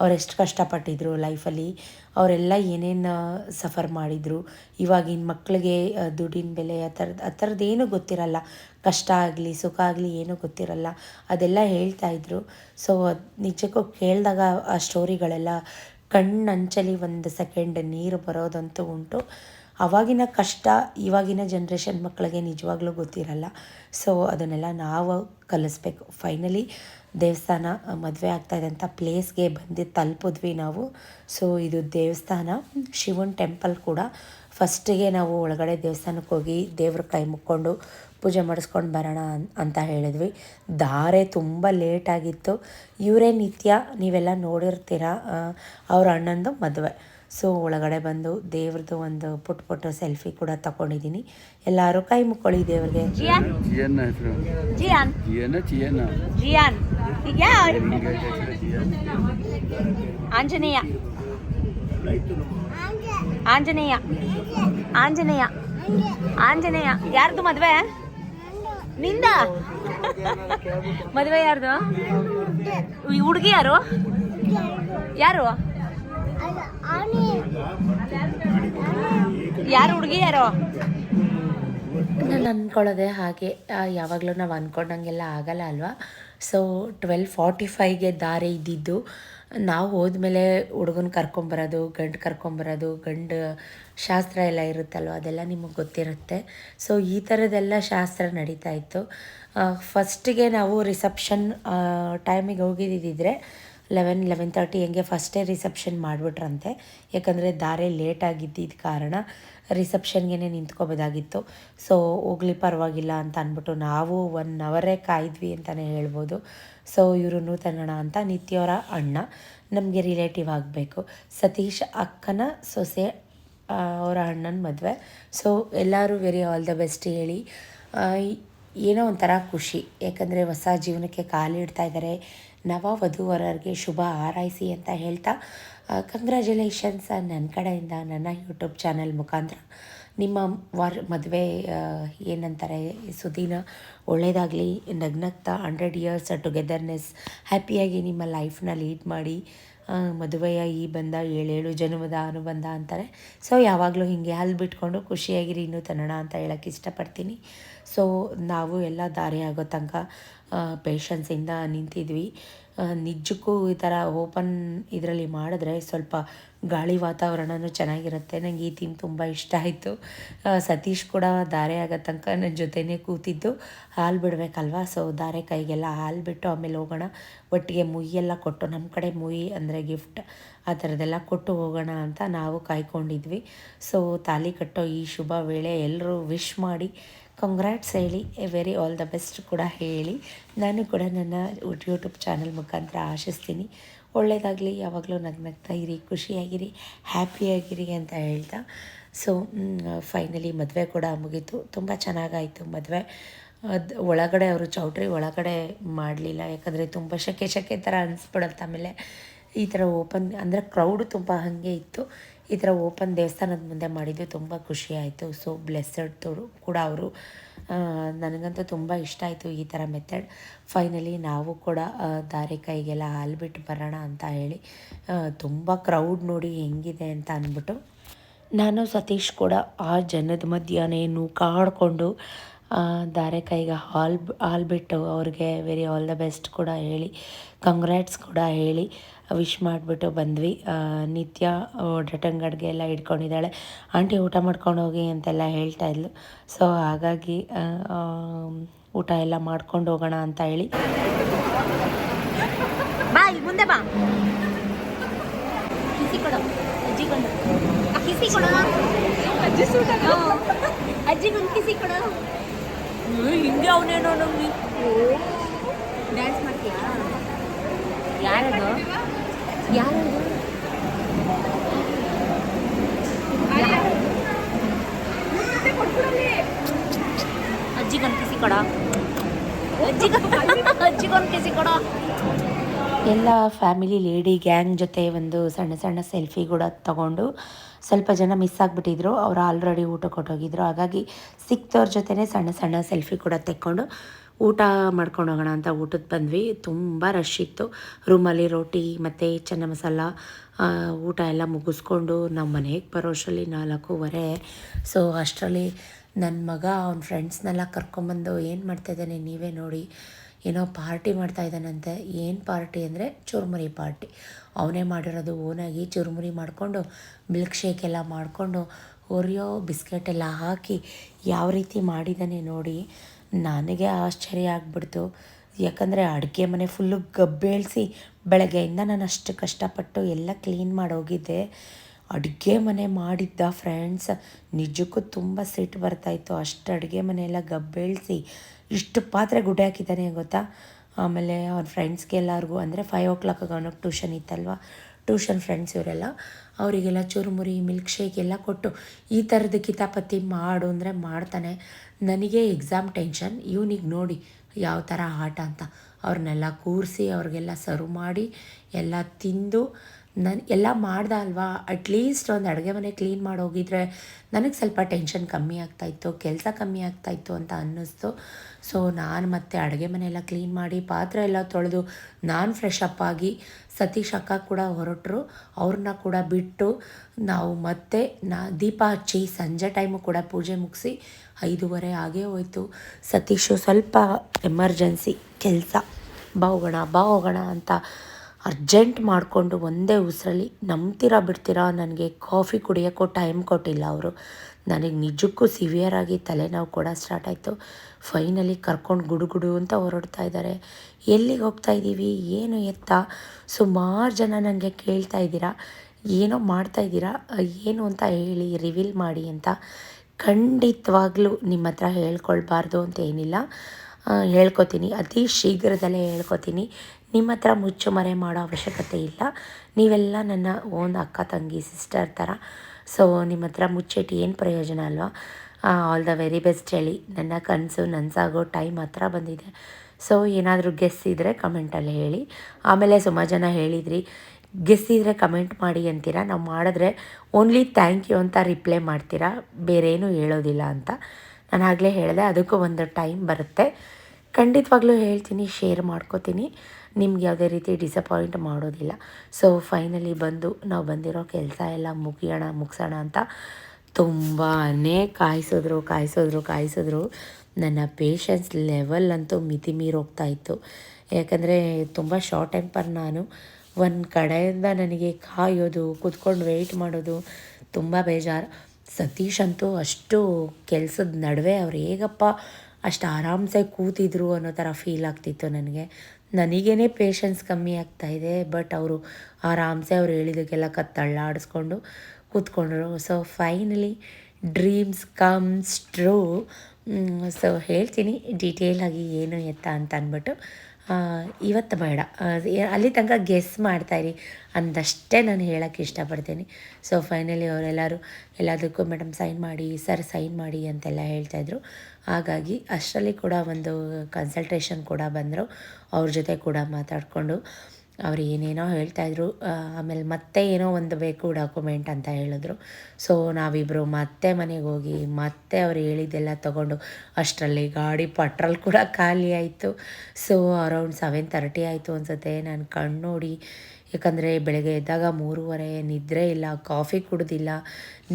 ಅವರೆಷ್ಟು ಕಷ್ಟಪಟ್ಟಿದ್ರು ಲೈಫಲ್ಲಿ ಅವರೆಲ್ಲ ಏನೇನು ಸಫರ್ ಮಾಡಿದರು. ಇವಾಗಿನ ಮಕ್ಕಳಿಗೆ ದುಡ್ಡಿನ ಬೆಲೆ ಆ ಥರದ್ದು ಆ ಥರದ್ದು ಏನೂ ಗೊತ್ತಿರಲ್ಲ. ಕಷ್ಟ ಆಗಲಿ, ಸುಖ ಆಗಲಿ ಏನೂ ಗೊತ್ತಿರಲ್ಲ. ಅದೆಲ್ಲ ಹೇಳ್ತಾ ಇದ್ರು. ಸೊ ನಿಜಕ್ಕೂ ಕೇಳಿದಾಗ ಆ ಸ್ಟೋರಿಗಳೆಲ್ಲ ಕಣ್ಣಂಚಲಿ ಒಂದು ಸೆಕೆಂಡ್ ನೀರು ಬರೋದಂತೂ ಉಂಟು. ಅವಾಗಿನ ಕಷ್ಟ, ಇವಾಗಿನ ಜನ್ರೇಷನ್ ಮಕ್ಕಳಿಗೆ ನಿಜವಾಗ್ಲೂ ಗೊತ್ತಿರಲ್ಲ. ಸೊ ಅದನ್ನೆಲ್ಲ ನಾವು ಕಲಿಸ್ಬೇಕು. ಫೈನಲಿ ದೇವಸ್ಥಾನ ಮದುವೆ ಆಗ್ತಾ ಇದ್ದಂಥ ಪ್ಲೇಸ್ಗೆ ಬಂದು ತಲುಪಿದ್ವಿ ನಾವು. ಸೊ ಇದು ದೇವಸ್ಥಾನ, ಶಿವನ್ ಟೆಂಪಲ್ ಕೂಡ. ಫಸ್ಟಿಗೆ ನಾವು ಒಳಗಡೆ ದೇವಸ್ಥಾನಕ್ಕೆ ಹೋಗಿ ದೇವ್ರ ಕೈ ಮುಕ್ಕೊಂಡು ಪೂಜೆ ಮಾಡಿಸ್ಕೊಂಡು ಬರೋಣ ಅಂತ ಹೇಳಿದ್ವಿ. ದಾರೆ ತುಂಬ ಲೇಟಾಗಿತ್ತು ಇವರೇ ನಿತ್ಯ ನೀವೆಲ್ಲ ನೋಡಿರ್ತೀರ ಅವ್ರ ಅಣ್ಣಂದು ಮದುವೆ. ಸೊ ಒಳಗಡೆ ಬಂದು ದೇವ್ರದ್ದು ಒಂದು ಪುಟ್ ಪುಟ್ಟ ಸೆಲ್ಫಿ ಕೂಡ ತಗೊಂಡಿದ್ದೀನಿ ಎಲ್ಲರೂ ಕೈ ಮುಕ್ಕೊಳ್ಳಿ ದೇವ್ರಿಗೆ. ಆಂಜನೇಯ. ಆಂಜನೇಯ. ಆಂಜನೇಯ. ಆಂಜನೇಯ. ಯಾರ್ದು ಮದ್ವೆ? ನಿಂದ? ಮದ್ವೆ ಯಾರ್ದು? ಈ ಹುಡುಗಿ ಯಾರು? ಯಾರು? ಯಾರು ಹುಡುಗಿ ಯಾರೋ? ನಾನು ಅಂದ್ಕೊಳ್ಳೋದೆ ಹಾಗೆ ಯಾವಾಗಲೂ ನಾವು ಅಂದ್ಕೊಂಡಂಗೆಲ್ಲ ಆಗಲ್ಲ ಅಲ್ವಾ? ಸೊ ಟ್ವೆಲ್ ಫಾರ್ಟಿ ಫೈವ್ಗೆ ದಾರಿ ಇದ್ದಿದ್ದು, ನಾವು ಹೋದ್ಮೇಲೆ ಹುಡುಗನ ಕರ್ಕೊಂಬರೋದು, ಗಂಡು ಕರ್ಕೊಂಬರೋದು, ಗಂಡು ಶಾಸ್ತ್ರ ಎಲ್ಲ ಇರುತ್ತಲ್ವ, ಅದೆಲ್ಲ ನಿಮಗೆ ಗೊತ್ತಿರುತ್ತೆ. ಸೊ ಈ ಥರದ್ದೆಲ್ಲ ಶಾಸ್ತ್ರ ನಡೀತಾ ಇತ್ತು. ಫಸ್ಟಿಗೆ ನಾವು ರಿಸೆಪ್ಷನ್ ಟೈಮಿಗೆ ಹೋಗಿದ್ದಿದ್ರೆ ಲೆವೆನ್ ಲೆವೆನ್ ತರ್ಟಿ ಹೆಂಗೆ ಫಸ್ಟೇ ರಿಸೆಪ್ಷನ್ ಮಾಡಿಬಿಟ್ರಂತೆ. ಯಾಕಂದರೆ ದಾರೆ ಲೇಟ್ ಆಗಿದ್ದಿದ್ದ ಕಾರಣ ರಿಸೆಪ್ಷನ್ಗೆ ನಿಂತ್ಕೋಬೋದಾಗಿತ್ತು. ಸೊ ಹೋಗ್ಲಿ ಪರವಾಗಿಲ್ಲ ಅಂತ ಅಂದ್ಬಿಟ್ಟು ನಾವು ಒನ್ ಅವರೇ ಕಾಯಿದ್ವಿ ಅಂತಲೇ ಹೇಳ್ಬೋದು. ಸೊ ಇವರು ನೂತನಣ್ಣ ಅಂತ ನಿತ್ಯವರ ಅಣ್ಣ. ನಮಗೆ ರಿಲೇಟಿವ್ ಆಗಬೇಕು. ಸತೀಶ್ ಅಕ್ಕನ ಸೊಸೆ ಅವರ ಅಣ್ಣನ ಮದುವೆ. ಸೊ ಎಲ್ಲರೂ ವೆರಿ ಆಲ್ ದ ಬೆಸ್ಟ್ ಹೇಳಿ. ಏನೋ ಒಂಥರ ಖುಷಿ. ಯಾಕಂದರೆ ಹೊಸ ಜೀವನಕ್ಕೆ ಕಾಲಿಡ್ತಾ ಇದ್ದಾರೆ ನವ ವಧುವರರಿಗೆ ಶುಭ ಹಾರೈಸಿ ಅಂತ ಹೇಳ್ತಾ ಕಂಗ್ರ್ಯಾಚುಲೇಷನ್ಸ್ ನನ್ನ ಕಡೆಯಿಂದ, ನನ್ನ ಯೂಟ್ಯೂಬ್ ಚಾನಲ್ ಮುಖಾಂತರ. ನಿಮ್ಮ ವರ್, ಮದುವೆ ಏನಂತಾರೆ, ಸುದಿನ ಒಳ್ಳೆಯದಾಗಲಿ ನಗ್ನಗ್ತಾ ಹಂಡ್ರೆಡ್ ಇಯರ್ಸ್ ಟುಗೆದರ್ನೆಸ್ ಹ್ಯಾಪಿಯಾಗಿ ನಿಮ್ಮ ಲೈಫ್ನ ಲೀಡ್ ಮಾಡಿ ಮದುವೆಯ ಈ ಬಂದ ಏಳೇಳು ಜನ್ಮದ ಅನುಬಂಧ ಅಂತಾರೆ. ಸೊ ಯಾವಾಗಲೂ ಹೀಗೆ ಅಲ್ಲಿ ಬಿಟ್ಕೊಂಡು ಖುಷಿಯಾಗಿರಿ, ಇನ್ನೂ ತನ್ನಣ ಅಂತ ಹೇಳೋಕ್ಕೆ ಇಷ್ಟಪಡ್ತೀನಿ. ಸೊ ನಾವು ಎಲ್ಲ ದಾರಿ ಆಗೋ ತನಕ ಪೇಷನ್ಸಿಂದ ನಿಂತಿದ್ವಿ. ನಿಜಕ್ಕೂ ಈ ಥರ ಓಪನ್ ಇದರಲ್ಲಿ ಮಾಡಿದ್ರೆ ಸ್ವಲ್ಪ ಗಾಳಿ ವಾತಾವರಣನೂ ಚೆನ್ನಾಗಿರುತ್ತೆ. ನನಗೆ ಈ ಥೀಮ್ ತುಂಬ ಇಷ್ಟ ಆಯಿತು. ಸತೀಶ್ ಕೂಡ ಧಾರೆ ಆಗೋ ತನಕ ನನ್ನ ಜೊತೆನೇ ಕೂತಿದ್ದು. ಹಾಲು ಬಿಡಬೇಕಲ್ವಾ? ಸೊ ಧಾರೆ ಕೈಗೆಲ್ಲ ಹಾಲು ಬಿಟ್ಟು ಆಮೇಲೆ ಹೋಗೋಣ. ಒಟ್ಟಿಗೆ ಮುಯ್ಯೆಲ್ಲ ಕೊಟ್ಟು ನಮ್ಮ ಕಡೆ ಮುಯಿ ಅಂದರೆ ಗಿಫ್ಟ್ ಆ ಥರದ್ದೆಲ್ಲ ಕೊಟ್ಟು ಹೋಗೋಣ ಅಂತ ನಾವು ಕಾಯ್ಕೊಂಡಿದ್ವಿ. ಸೊ ತಾಲಿ ಕಟ್ಟೋ ಈ ಶುಭ ವೇಳೆ ಎಲ್ಲರೂ ವಿಶ್ ಮಾಡಿ ಕಂಗ್ರ್ಯಾಟ್ಸ್ ಹೇಳಿ a very all the best ಕೂಡ ಹೇಳಿ. ನಾನು ಕೂಡ ನನ್ನ ಯೂಟ್ಯೂಬ್ ಚಾನಲ್ ಮುಖಾಂತರ ಆಶಿಸ್ತೀನಿ. ಒಳ್ಳೆಯದಾಗಲಿ ಯಾವಾಗಲೂ ನಗ್ನಗ್ತಾ ಇರಿ, ಖುಷಿಯಾಗಿರಿ, ಹ್ಯಾಪಿಯಾಗಿರಿ ಅಂತ ಹೇಳ್ತಾ. ಸೊ ಫೈನಲಿ ಮದುವೆ ಕೂಡ ಮುಗೀತು. ತುಂಬ ಚೆನ್ನಾಗಾಯಿತು ಮದುವೆ. ಅದು ಒಳಗಡೆ ಅವರು ಚೌಟ್ರಿ ಒಳಗಡೆ ಮಾಡಲಿಲ್ಲ. ಯಾಕಂದರೆ ತುಂಬ ಶಕೆ ಶಕೆ ಥರ ಅನಿಸ್ಬಿಡುತ್ತೆ ಆಮೇಲೆ ಈ ಥರ ಓಪನ್ ಅಂದರೆ ಕ್ರೌಡ್ ತುಂಬ ಹಾಗೆ ಇತ್ತು. ಈ ಥರ ಓಪನ್ ದೇವಸ್ಥಾನದ ಮುಂದೆ ಮಾಡಿದ್ದು ತುಂಬ ಖುಷಿ ಆಯಿತು. ಸೊ, ಬ್ಲೆಸ್ಸಡ್ ಕೂಡ ಅವರು ನನಗಂತೂ ತುಂಬ ಇಷ್ಟ ಆಯಿತು ಈ ಥರ ಮೆಥಡ್. ಫೈನಲಿ ನಾವು ಕೂಡ ದಾರಿ ಕೈಗೆಲ್ಲ ಹಾಲು ಬಿಟ್ಟು ಬರೋಣ ಅಂತ ಹೇಳಿ ತುಂಬ ಕ್ರೌಡ್ ನೋಡಿ ಹೆಂಗಿದೆ ಅಂತ ಅಂದ್ಬಿಟ್ಟು ನಾನು ಸತೀಶ್ ಕೂಡ ಆ ಜನದ ಮಧ್ಯಾಹ್ನ ನೂಕಾಡ್ಕೊಂಡು ದಾರೆ ಕೈಗೆ ಹಾಲ್ ಹಾಲ್ ಬಿಟ್ಟು ಅವ್ರಿಗೆ ವೆರಿ ಆಲ್ ದ ಬೆಸ್ಟ್ ಕೂಡ ಹೇಳಿ ಕಂಗ್ರ್ಯಾಟ್ಸ್ ಕೂಡ ಹೇಳಿ ವಿಶ್ ಮಾಡಿಬಿಟ್ಟು ಬಂದ್ವಿ. ನಿತ್ಯ ಡಟಂಗಡ್ಗೆ ಎಲ್ಲ ಇಟ್ಕೊಂಡಿದ್ದಾಳೆ ಆಂಟಿ ಊಟ ಮಾಡ್ಕೊಂಡು ಹೋಗಿ ಅಂತೆಲ್ಲ ಹೇಳ್ತಾ ಇದ್ಲು. ಸೊ ಹಾಗಾಗಿ ಊಟ ಎಲ್ಲ ಮಾಡ್ಕೊಂಡು ಹೋಗೋಣ ಅಂತ ಹೇಳಿ. ಬಾ ಮುಂದೆ ಬಾ. ಕಿಸಿ ಕೊಡು. ಅಜ್ಜಿಗೊಂದು ಆ ಕಿಸಿ ಕೊಡು. ಅಜ್ಜಿ ಅಜ್ಜಿಗೊಂದು ಕಿಸಿ ಕೊಡು. ಹಿಂಗೆ ಅವನೇನೋ ನಮ್ಗೆ ಡ್ಯಾನ್ಸ್ ಮಾಡ್ತೀಯಾ? ಯಾರದು? ಎಲ್ಲ ಫ್ಯಾಮಿಲಿ ಲೇಡಿ ಗ್ಯಾಂಗ್ ಜೊತೆ ಒಂದು ಸಣ್ಣ ಸಣ್ಣ ಸೆಲ್ಫಿ ಕೂಡ ತಗೊಂಡು ಸ್ವಲ್ಪ ಜನ ಮಿಸ್ ಆಗಿಬಿಟ್ಟಿದ್ರು. ಅವ್ರು ಆಲ್ರೆಡಿ ಊಟ ಕೊಟ್ಟೋಗಿದ್ರು. ಹಾಗಾಗಿ ಸಿಕ್ತವ್ರ ಜೊತೆನೇ ಸಣ್ಣ ಸಣ್ಣ ಸೆಲ್ಫಿ ಕೂಡ ತೆಕ್ಕೊಂಡು ಊಟ ಮಾಡ್ಕೊಂಡು ಹೋಗೋಣ ಅಂತ ಊಟಕ್ಕೆ ಬಂದ್ವಿ. ತುಂಬ ರಶ್ ಇತ್ತು. ರೂಮಲ್ಲಿ ರೋಟಿ ಮತ್ತು ಚೆನ್ನ ಮಸಾಲ ಊಟ ಎಲ್ಲ ಮುಗಿಸ್ಕೊಂಡು ನಮ್ಮ ಮನೆಗೆ ಬರೋಷ್ಟರಲ್ಲಿ ನಾಲ್ಕೂವರೆ. ಸೊ ಅಷ್ಟರಲ್ಲಿ ನನ್ನ ಮಗ ಅವ್ನ ಫ್ರೆಂಡ್ಸ್ನೆಲ್ಲ ಕರ್ಕೊಂಬಂದು ಏನು ಮಾಡ್ತಾಯಿದ್ದಾನೆ ನೀವೇ ನೋಡಿ. ಏನೋ ಪಾರ್ಟಿ ಮಾಡ್ತಾ ಇದ್ದಾನಂತೆ. ಏನು ಪಾರ್ಟಿ ಅಂದರೆ ಚುರುಮುರಿ ಪಾರ್ಟಿ ಅವನೇ ಮಾಡಿರೋದು ಓನಾಗಿ ಚುರುಮುರಿ ಮಾಡಿಕೊಂಡು ಮಿಲ್ಕ್ ಶೇಕ್ ಎಲ್ಲ ಮಾಡಿಕೊಂಡು ಓರಿಯೋ ಬಿಸ್ಕೆಟ್ ಎಲ್ಲ ಹಾಕಿ ಯಾವ ರೀತಿ ಮಾಡಿದ್ದಾನೆ ನೋಡಿ. ನನಗೆ ಆಶ್ಚರ್ಯ ಆಗ್ಬಿಡ್ತು. ಯಾಕಂದರೆ ಅಡುಗೆ ಮನೆ ಫುಲ್ಲು ಗಬ್ಬೇಳಿಸಿ ಬೆಳಗ್ಗೆಯಿಂದ ನಾನು ಅಷ್ಟು ಕಷ್ಟಪಟ್ಟು ಎಲ್ಲ ಕ್ಲೀನ್ ಮಾಡಿ ಹೋಗಿದ್ದೆ. ಅಡುಗೆ ಮನೆ ಮಾಡಿದ್ದ ಫ್ರೆಂಡ್ಸ್ ನಿಜಕ್ಕೂ ತುಂಬ ಸಿಟ್ಟು ಬರ್ತಾಯಿತ್ತು ಅಷ್ಟು ಅಡುಗೆ ಮನೆಯೆಲ್ಲ ಗಬ್ಬೇಳಿಸಿ ಇಷ್ಟು ಪಾತ್ರೆ ಗುಡ್ಡೆ ಹಾಕಿದ್ದಾನೆ ಗೊತ್ತಾ? ಆಮೇಲೆ ಅವ್ರ ಫ್ರೆಂಡ್ಸ್ಗೆ ಎಲ್ಲರಿಗೂ ಅಂದರೆ ಫೈವ್ ಓ ಕ್ಲಾಕ್ ಅವನಿಗೆ ಟ್ಯೂಷನ್ ಇತ್ತಲ್ವ? ಟ್ಯೂಷನ್ ಫ್ರೆಂಡ್ಸ್ ಇವರೆಲ್ಲ, ಅವರಿಗೆಲ್ಲ ಚುರುಮುರಿ ಮಿಲ್ಕ್ ಶೇಕ್ ಎಲ್ಲ ಕೊಟ್ಟು ಈ ಥರದ ಕಿತಾಪತಿ ಮಾಡು ಅಂದರೆ ಮಾಡ್ತಾನೆ. ನನಗೆ ಎಕ್ಸಾಮ್ ಟೆನ್ಷನ್, ಇವನಿಗೆ ನೋಡಿ ಯಾವ ಥರ ಆಟ ಅಂತ. ಅವ್ರನ್ನೆಲ್ಲ ಕೂರಿಸಿ, ಅವ್ರಿಗೆಲ್ಲ ಸರ್ವ್ ಮಾಡಿ, ಎಲ್ಲ ತಿಂದು, ನಾನು ಎಲ್ಲ ಮಾಡ್ದ ಅಲ್ವಾ? ಅಟ್ಲೀಸ್ಟ್ ಒಂದು ಅಡುಗೆ ಮನೆ ಕ್ಲೀನ್ ಮಾಡಿ ಹೋಗಿದ್ರೆ ನನಗೆ ಸ್ವಲ್ಪ ಟೆನ್ಷನ್ ಕಮ್ಮಿ ಆಗ್ತಾಯಿತ್ತು ಕೆಲಸ ಕಮ್ಮಿ ಆಗ್ತಾಯಿತ್ತು ಅಂತ ಅನ್ನಿಸ್ತು. ಸೊ ನಾನು ಮತ್ತೆ ಅಡುಗೆ ಮನೆ ಎಲ್ಲ ಕ್ಲೀನ್ ಮಾಡಿ ಪಾತ್ರೆ ಎಲ್ಲ ತೊಳೆದು, ನಾನು ಫ್ರೆಶ್ ಅಪ್ ಆಗಿ ಸತೀಶ್ ಅಕ್ಕ ಕೂಡ ಹೊರಟರು. ಅವ್ರನ್ನ ಕೂಡ ಬಿಟ್ಟು ನಾವು ಮತ್ತೆ ನಾ ದೀಪ ಹಚ್ಚಿ ಸಂಜೆ ಟೈಮು ಕೂಡ ಪೂಜೆ ಮುಗಿಸಿ ಐದೂವರೆ ಆಗೇ ಹೋಯ್ತು. ಸತೀಶು ಸ್ವಲ್ಪ ಎಮರ್ಜೆನ್ಸಿ ಕೆಲಸ. ಬಾ ಹೋಗೋಣ ಬಾ ಹೋಗೋಣ ಅಂತ ಅರ್ಜೆಂಟ್ ಮಾಡಿಕೊಂಡು ಒಂದೇ ಉಸಿರಲ್ಲಿ ನಂಬ್ತೀರಾ ಬಿಡ್ತೀರಾ? ನನಗೆ ಕಾಫಿ ಕುಡಿಯೋಕ್ಕೂ ಟೈಮ್ ಕೊಟ್ಟಿಲ್ಲ ಅವರು. ನನಗೆ ನಿಜಕ್ಕೂ ಸಿವಿಯರ್ ಆಗಿ ತಲೆನೋವು ಕೂಡ ಸ್ಟಾರ್ಟ್ ಆಯಿತು. ಫೈನಲಿ ಕರ್ಕೊಂಡು ಗುಡುಗುಡು ಗುಡು ಅಂತ ಹೊರಡ್ತಾ ಇದ್ದಾರೆ ಎಲ್ಲಿಗೆ ಹೋಗ್ತಾ ಇದ್ದೀವಿ ಏನು ಎತ್ತ? ಸುಮಾರು ಜನ ನನಗೆ ಕೇಳ್ತಾ ಇದ್ದೀರಾ? ಏನೋ ಮಾಡ್ತಾ ಇದ್ದೀರಾ? ಏನು ಅಂತ ಹೇಳಿ ರಿವೀಲ್ ಮಾಡಿ ಅಂತ ಖಂಡಿತವಾಗ್ಲೂ ನಿಮ್ಮ ಹತ್ರ ಹೇಳ್ಕೊಳ್ಬಾರ್ದು ಅಂತ ಏನಿಲ್ಲ. ಹೇಳ್ಕೊತೀನಿ. ಅತಿ ಶೀಘ್ರದಲ್ಲೇ ಹೇಳ್ಕೊತೀನಿ. ನಿಮ್ಮ ಹತ್ರ ಮುಚ್ಚುಮರೆ ಮಾಡೋ ಅವಶ್ಯಕತೆ ಇಲ್ಲ. ನೀವೆಲ್ಲ ನನ್ನ ಓನ್ ಅಕ್ಕ, ತಂಗಿ ಸಿಸ್ಟರ್ ಥರ ಸೊ ನಿಮ್ಮ ಹತ್ರ ಮುಚ್ಚಿಟ್ಟು ಏನು ಪ್ರಯೋಜನ ಅಲ್ವಾ? ಆಲ್ ದ ವೆರಿ ಬೆಸ್ಟ್ ಹೇಳಿ. ನನ್ನ ಕನಸು, ನನಸಾಗೋ ಟೈಮ್ ಹತ್ರ ಬಂದಿದೆ. ಸೊ ಏನಾದರೂ ಗೆಸ್ ಇದ್ದರೆ ಕಮೆಂಟಲ್ಲಿ ಹೇಳಿ. ಆಮೇಲೆ ಸುಮಾರು ಜನ ಹೇಳಿದ್ರಿ ಗೆಸ್ಸಿದ್ರೆ ಕಮೆಂಟ್ ಮಾಡಿ ಅಂತೀರಾ? ನಾವು ಮಾಡಿದ್ರೆ ಓನ್ಲಿ ಥ್ಯಾಂಕ್ ಯು ಅಂತ ರಿಪ್ಲೈ ಮಾಡ್ತೀರಾ? ಬೇರೇನು ಹೇಳೋದಿಲ್ಲ ಅಂತ. ನಾನು ಆಗಲೇ ಹೇಳಿದೆ, ಅದಕ್ಕೂ ಒಂದು ಟೈಮ್ ಬರುತ್ತೆ. ಖಂಡಿತವಾಗ್ಲೂ ಹೇಳ್ತೀನಿ ಶೇರ್ ಮಾಡ್ಕೋತೀನಿ. ನಿಮ್ಗೆ ಯಾವುದೇ ರೀತಿ ಡಿಸಪಾಯಿಂಟ್ ಮಾಡೋದಿಲ್ಲ. ಸೊ ಫೈನಲಿ ಬಂದು ನಾವು ಬಂದಿರೋ ಕೆಲಸ ಎಲ್ಲ ಮುಗಿಯೋಣ, ಮುಗಿಸೋಣ ಅಂತ ತುಂಬಾ ಕಾಯಿಸಿದ್ರು ಕಾಯಿಸಿದ್ರು ಕಾಯಿಸಿದ್ರು. ನನ್ನ ಪೇಷನ್ಸ್ ಲೆವೆಲ್ ಅಂತೂ ಮಿತಿ ಮೀರಿ ಹೋಗ್ತಾ ಇತ್ತು. ಯಾಕಂದರೆ ತುಂಬ ಶಾರ್ಟ್ ಟೆಂಪರ್ ನಾನು. ಒಂದು ಕಡೆಯಿಂದ ನನಗೆ ಕಾಯೋದು, ಕೂತ್ಕೊಂಡು ವೆಯ್ಟ್ ಮಾಡೋದು ತುಂಬ ಬೇಜಾರು. ಸತೀಶ್ ಅಂತೂ ಅಷ್ಟು ಕೆಲಸದ ನಡುವೆ ಅವ್ರು ಹೇಗಪ್ಪ ಅಷ್ಟು ಆರಾಮ್ಸೆ ಕೂತಿದ್ರು ಅನ್ನೋ ಥರ ಫೀಲ್ ಆಗ್ತಿತ್ತು ನನಗೆ. ನನಗೇನೆ ಪೇಷನ್ಸ್ ಕಮ್ಮಿ ಆಗ್ತಾ ಇದೆ ಬಟ್ ಅವರು ಆರಾಮ್ಸೆ ಅವ್ರು ಹೇಳಿದಕ್ಕೆಲ್ಲ ಕತ್ತಳ್ಳಾಡಿಸ್ಕೊಂಡು ಕೂತ್ಕೊಂಡ್ರು. So finally dreams comes true so ಹೇಳ್ತೀನಿ ಡೀಟೇಲಾಗಿ ಏನು ಎತ್ತ ಅಂತ ಅಂದ್ಬಿಟ್ಟು ಇವತ್ತು ಬೇಡ. ಅಲ್ಲಿ ತನಕ ಗೆಸ್ ಮಾಡ್ತಾಯಿರಿ ಅಂದಷ್ಟೇ ನಾನು ಹೇಳೋಕ್ಕೆ ಇಷ್ಟಪಡ್ತೀನಿ. ಸೊ ಫೈನಲಿ ಅವರೆಲ್ಲರೂ ಎಲ್ಲದಕ್ಕೂ ಮೇಡಮ್ ಸೈನ್ ಮಾಡಿ ಸರ್ ಸೈನ್ ಮಾಡಿ ಅಂತೆಲ್ಲ ಹೇಳ್ತಾಯಿದ್ರು ಹಾಗಾಗಿ ಅಷ್ಟರಲ್ಲಿ ಕೂಡ ಒಂದು ಕನ್ಸಲ್ಟೇಷನ್ ಕೂಡ ಬಂದರು. ಅವ್ರ ಜೊತೆ ಕೂಡ ಮಾತಾಡಿಕೊಂಡು ಅವ್ರು ಏನೇನೋ ಹೇಳ್ತಾಯಿದ್ರು ಆಮೇಲೆ ಮತ್ತೆ ಏನೋ ಒಂದು ಬೇಕು ಡಾಕ್ಯುಮೆಂಟ್ ಅಂತ ಹೇಳಿದ್ರು. ಸೊ ನಾವಿಬ್ಬರು ಮತ್ತೆ ಮನೆಗೆ ಹೋಗಿ ಮತ್ತೆ ಅವ್ರು ಹೇಳಿದ್ದೆಲ್ಲ ತೊಗೊಂಡು ಅಷ್ಟರಲ್ಲಿ ಗಾಡಿ ಪೆಟ್ರೋಲ್ ಕೂಡ ಖಾಲಿ ಆಯಿತು. ಸೊ ಅರೌಂಡ್ ಸೆವೆನ್ ತರ್ಟಿ ಆಯಿತು ಅನ್ಸುತ್ತೆ. ನಾನು ಕಣ್ಣು ನೋಡಿ ಯಾಕಂದರೆ ಬೆಳಗ್ಗೆ ಎದ್ದಾಗ ಮೂರುವರೆ, ನಿದ್ರೆ ಇಲ್ಲ, ಕಾಫಿ ಕುಡ್ದಿಲ್ಲ.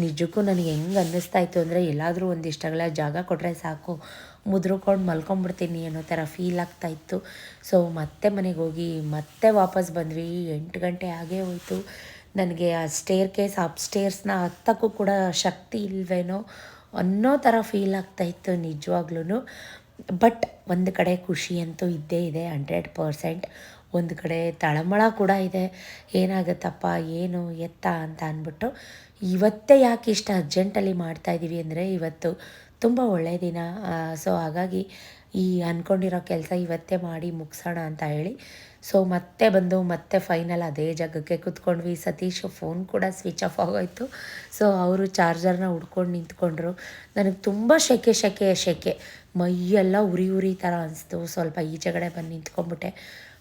ನಿಜಕ್ಕೂ ನನಗೆ ಹೆಂಗೆ ಅನ್ನಿಸ್ತಾ ಇತ್ತು ಅಂದರೆ ಎಲ್ಲಾದರೂ ಒಂದಿಷ್ಟಗಳ ಜಾಗ ಕೊಟ್ಟರೆ ಸಾಕು. ಮುದ್ರಕೊಂಡು ಮಲ್ಕೊಂಬಿಡ್ತೀನಿ ಅನ್ನೋ ಥರ ಫೀಲ್ ಆಗ್ತಾ ಇತ್ತು. ಸೊ ಮತ್ತೆ ಮನೆಗೆ ಹೋಗಿ ಮತ್ತೆ ವಾಪಸ್ ಬಂದ್ವಿ. ಎಂಟು ಗಂಟೆ ಆಗೇ ಹೋಯಿತು. ನನಗೆ ಆ ಸ್ಟೇರ್ ಕೇಸ್ ಅಪ್ ಸ್ಟೇರ್ಸ್ನ ಹತ್ತಕ್ಕೂ ಕೂಡ ಶಕ್ತಿ ಇಲ್ವೇನೋ ಅನ್ನೋ ಥರ ಫೀಲ್ ಆಗ್ತಾಯಿತ್ತು ನಿಜವಾಗ್ಲೂ ಬಟ್ ಒಂದು ಕಡೆ ಖುಷಿ ಅಂತೂ ಇದ್ದೇ ಇದೆ, ಹಂಡ್ರೆಡ್ ಪರ್ಸೆಂಟ್. ಒಂದು ಕಡೆ ತಳಮಳ ಕೂಡ ಇದೆ. ಏನಾಗುತ್ತಪ್ಪ, ಏನು, ಎತ್ತ ಅಂತ ಅಂದ್ಬಿಟ್ಟು ಇವತ್ತೇ ಯಾಕೆ ಇಷ್ಟು ಅರ್ಜೆಂಟಲ್ಲಿ ಮಾಡ್ತಾಯಿದ್ದೀವಿ ಅಂದರೆ ಇವತ್ತು ತುಂಬ ಒಳ್ಳೆಯ ದಿನ. ಸೊ ಹಾಗಾಗಿ ಈ ಅಂದ್ಕೊಂಡಿರೋ ಕೆಲಸ ಇವತ್ತೇ ಮಾಡಿ ಮುಗಿಸೋಣ ಅಂತ ಹೇಳಿ. ಸೊ ಮತ್ತೆ ಬಂದು ಮತ್ತೆ ಫೈನಲ್ ಅದೇ ಜಾಗಕ್ಕೆ ಕೂತ್ಕೊಂಡ್ವಿ. ಸತೀಶ್ ಫೋನ್ ಕೂಡ ಸ್ವಿಚ್ ಆಫ್ ಆಗೋಯ್ತು. ಸೊ ಅವರು ಚಾರ್ಜರ್ನ ಹುಡ್ಕೊಂಡು ನಿಂತ್ಕೊಂಡ್ರು. ನನಗೆ ತುಂಬ ಶೆಕೆ ಶೆಕೆ ಶೆಕೆ. ಮೈಯೆಲ್ಲ ಉರಿ ಉರಿ ಥರ ಅನಿಸ್ತು. ಸ್ವಲ್ಪ ಈಚೆಗಡೆ ಬಂದು ನಿಂತ್ಕೊಂಡ್ಬಿಟ್ಟೆ.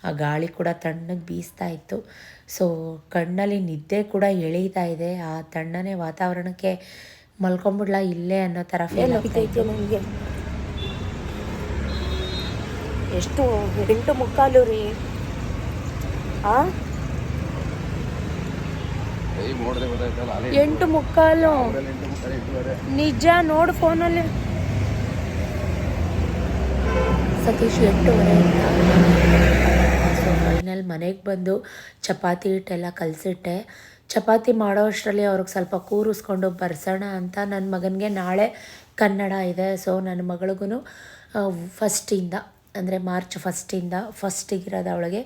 ಆ ಗಾಳಿ ಕೂಡ ತಣ್ಣಗೆ ಬೀಸ್ತಾ ಇತ್ತು. ಸೊ ಕಣ್ಣಲ್ಲಿ ನಿದ್ದೆ ಕೂಡ ಎಳೀತಾ ಇದೆ. ಆ ತಣ್ಣನೆ ವಾತಾವರಣಕ್ಕೆ ಮಲ್ಕೊಂಬಿಡ್ಲಾ ಇಲ್ಲೇ ಅನ್ನೋ ಥರ ಫೀಲ್ ಆಗ್ತೈತೆ ನನಗೆ ಎಷ್ಟು ಎಂಟು ಮುಕ್ಕಾಲು ರೀ. ಆ? ಎಂಟು. ಮುಕ್ಕಾಲು. ನಿಜ ನೋಡು ಫೋನಲ್ಲಿ. ಸತೀಶ್ ಎಂಟೂವರೆ ಸೊ ಫೈನಲ್ ಮನೆಗೆ ಬಂದು ಚಪಾತಿ ಹಿಟ್ಟೆಲ್ಲ ಕಲಸಿಟ್ಟೆ. ಚಪಾತಿ ಮಾಡೋ ಅಷ್ಟರಲ್ಲಿ ಅವ್ರಿಗೆ ಸ್ವಲ್ಪ ಕೂರಿಸ್ಕೊಂಡು ಬರ್ಸೋಣ ಅಂತ ನನ್ನ ಮಗನಿಗೆ ನಾಳೆ ಕನ್ನಡ ಇದೆ. ಸೊ ನನ್ನ ಮಗಳಿಗೂ ಫಸ್ಟಿಂದ ಅಂದರೆ ಮಾರ್ಚ್ ಫಸ್ಟಿಂದ ಫಸ್ಟಿಗಿರೋದು ಅವಳಿಗೆ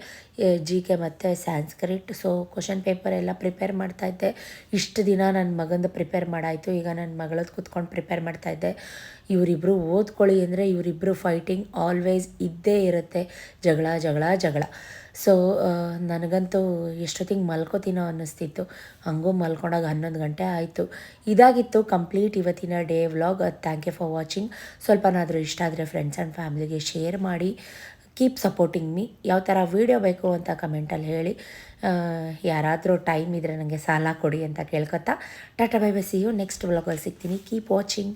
ಜಿ ಕೆ ಮತ್ತು ಸ್ಯಾನ್ಸ್ಕ್ರಿಟ್ ಸೊ ಕ್ವಶನ್ ಪೇಪರ್ ಎಲ್ಲ ಪ್ರಿಪೇರ್ ಮಾಡ್ತಾಯಿದ್ದೆ ಇಷ್ಟು ದಿನ ನನ್ನ ಮಗಂದು ಪ್ರಿಪೇರ್ ಮಾಡಾಯಿತು. ಈಗ ನನ್ನ ಮಗಳದ್ದು ಕೂತ್ಕೊಂಡು ಪ್ರಿಪೇರ್ ಮಾಡ್ತಾಯಿದ್ದೆ ಇವರಿಬ್ಬರು ಓದ್ಕೊಳ್ಳಿ ಅಂದರೆ ಇವರಿಬ್ಬರು ಫೈಟಿಂಗ್ ಆಲ್ವೇಸ್ ಇದ್ದೇ ಇರುತ್ತೆ. ಜಗಳ ಜಗಳ ಜಗಳ. ಸೊ ನನಗಂತೂ ಎಷ್ಟೊತ್ತಿಗೆ ಮಲ್ಕೋತೀನೋ ಅನ್ನಿಸ್ತಿತ್ತು. ಹಂಗೂ ಮಲ್ಕೊಂಡಾಗ ಹನ್ನೊಂದು ಗಂಟೆ ಆಯಿತು. ಇದಾಗಿತ್ತು ಕಂಪ್ಲೀಟ್ ಇವತ್ತಿನ day vlog. Thank you for watching ಸ್ವಲ್ಪನಾದರೂ ಇಷ್ಟ ಆದರೆ ಫ್ರೆಂಡ್ಸ್ ಆ್ಯಂಡ್ ಫ್ಯಾಮಿಲಿಗೆ ಶೇರ್ ಮಾಡಿ. ಕೀಪ್ ಸಪೋರ್ಟಿಂಗ್ ಮೀ ಯಾವ ಥರ ವೀಡಿಯೋ ಬೇಕು ಅಂತ ಕಮೆಂಟಲ್ಲಿ ಹೇಳಿ. ಯಾರಾದರೂ ಟೈಮ್ ಇದ್ದರೆ ನನಗೆ ಸಾಲ ಕೊಡಿ ಅಂತ ಕೇಳ್ಕೊತಾ. Tata bye bye see you next ವ್ಲಾಗಲ್ಲಿ ಸಿಗ್ತೀನಿ. Keep watching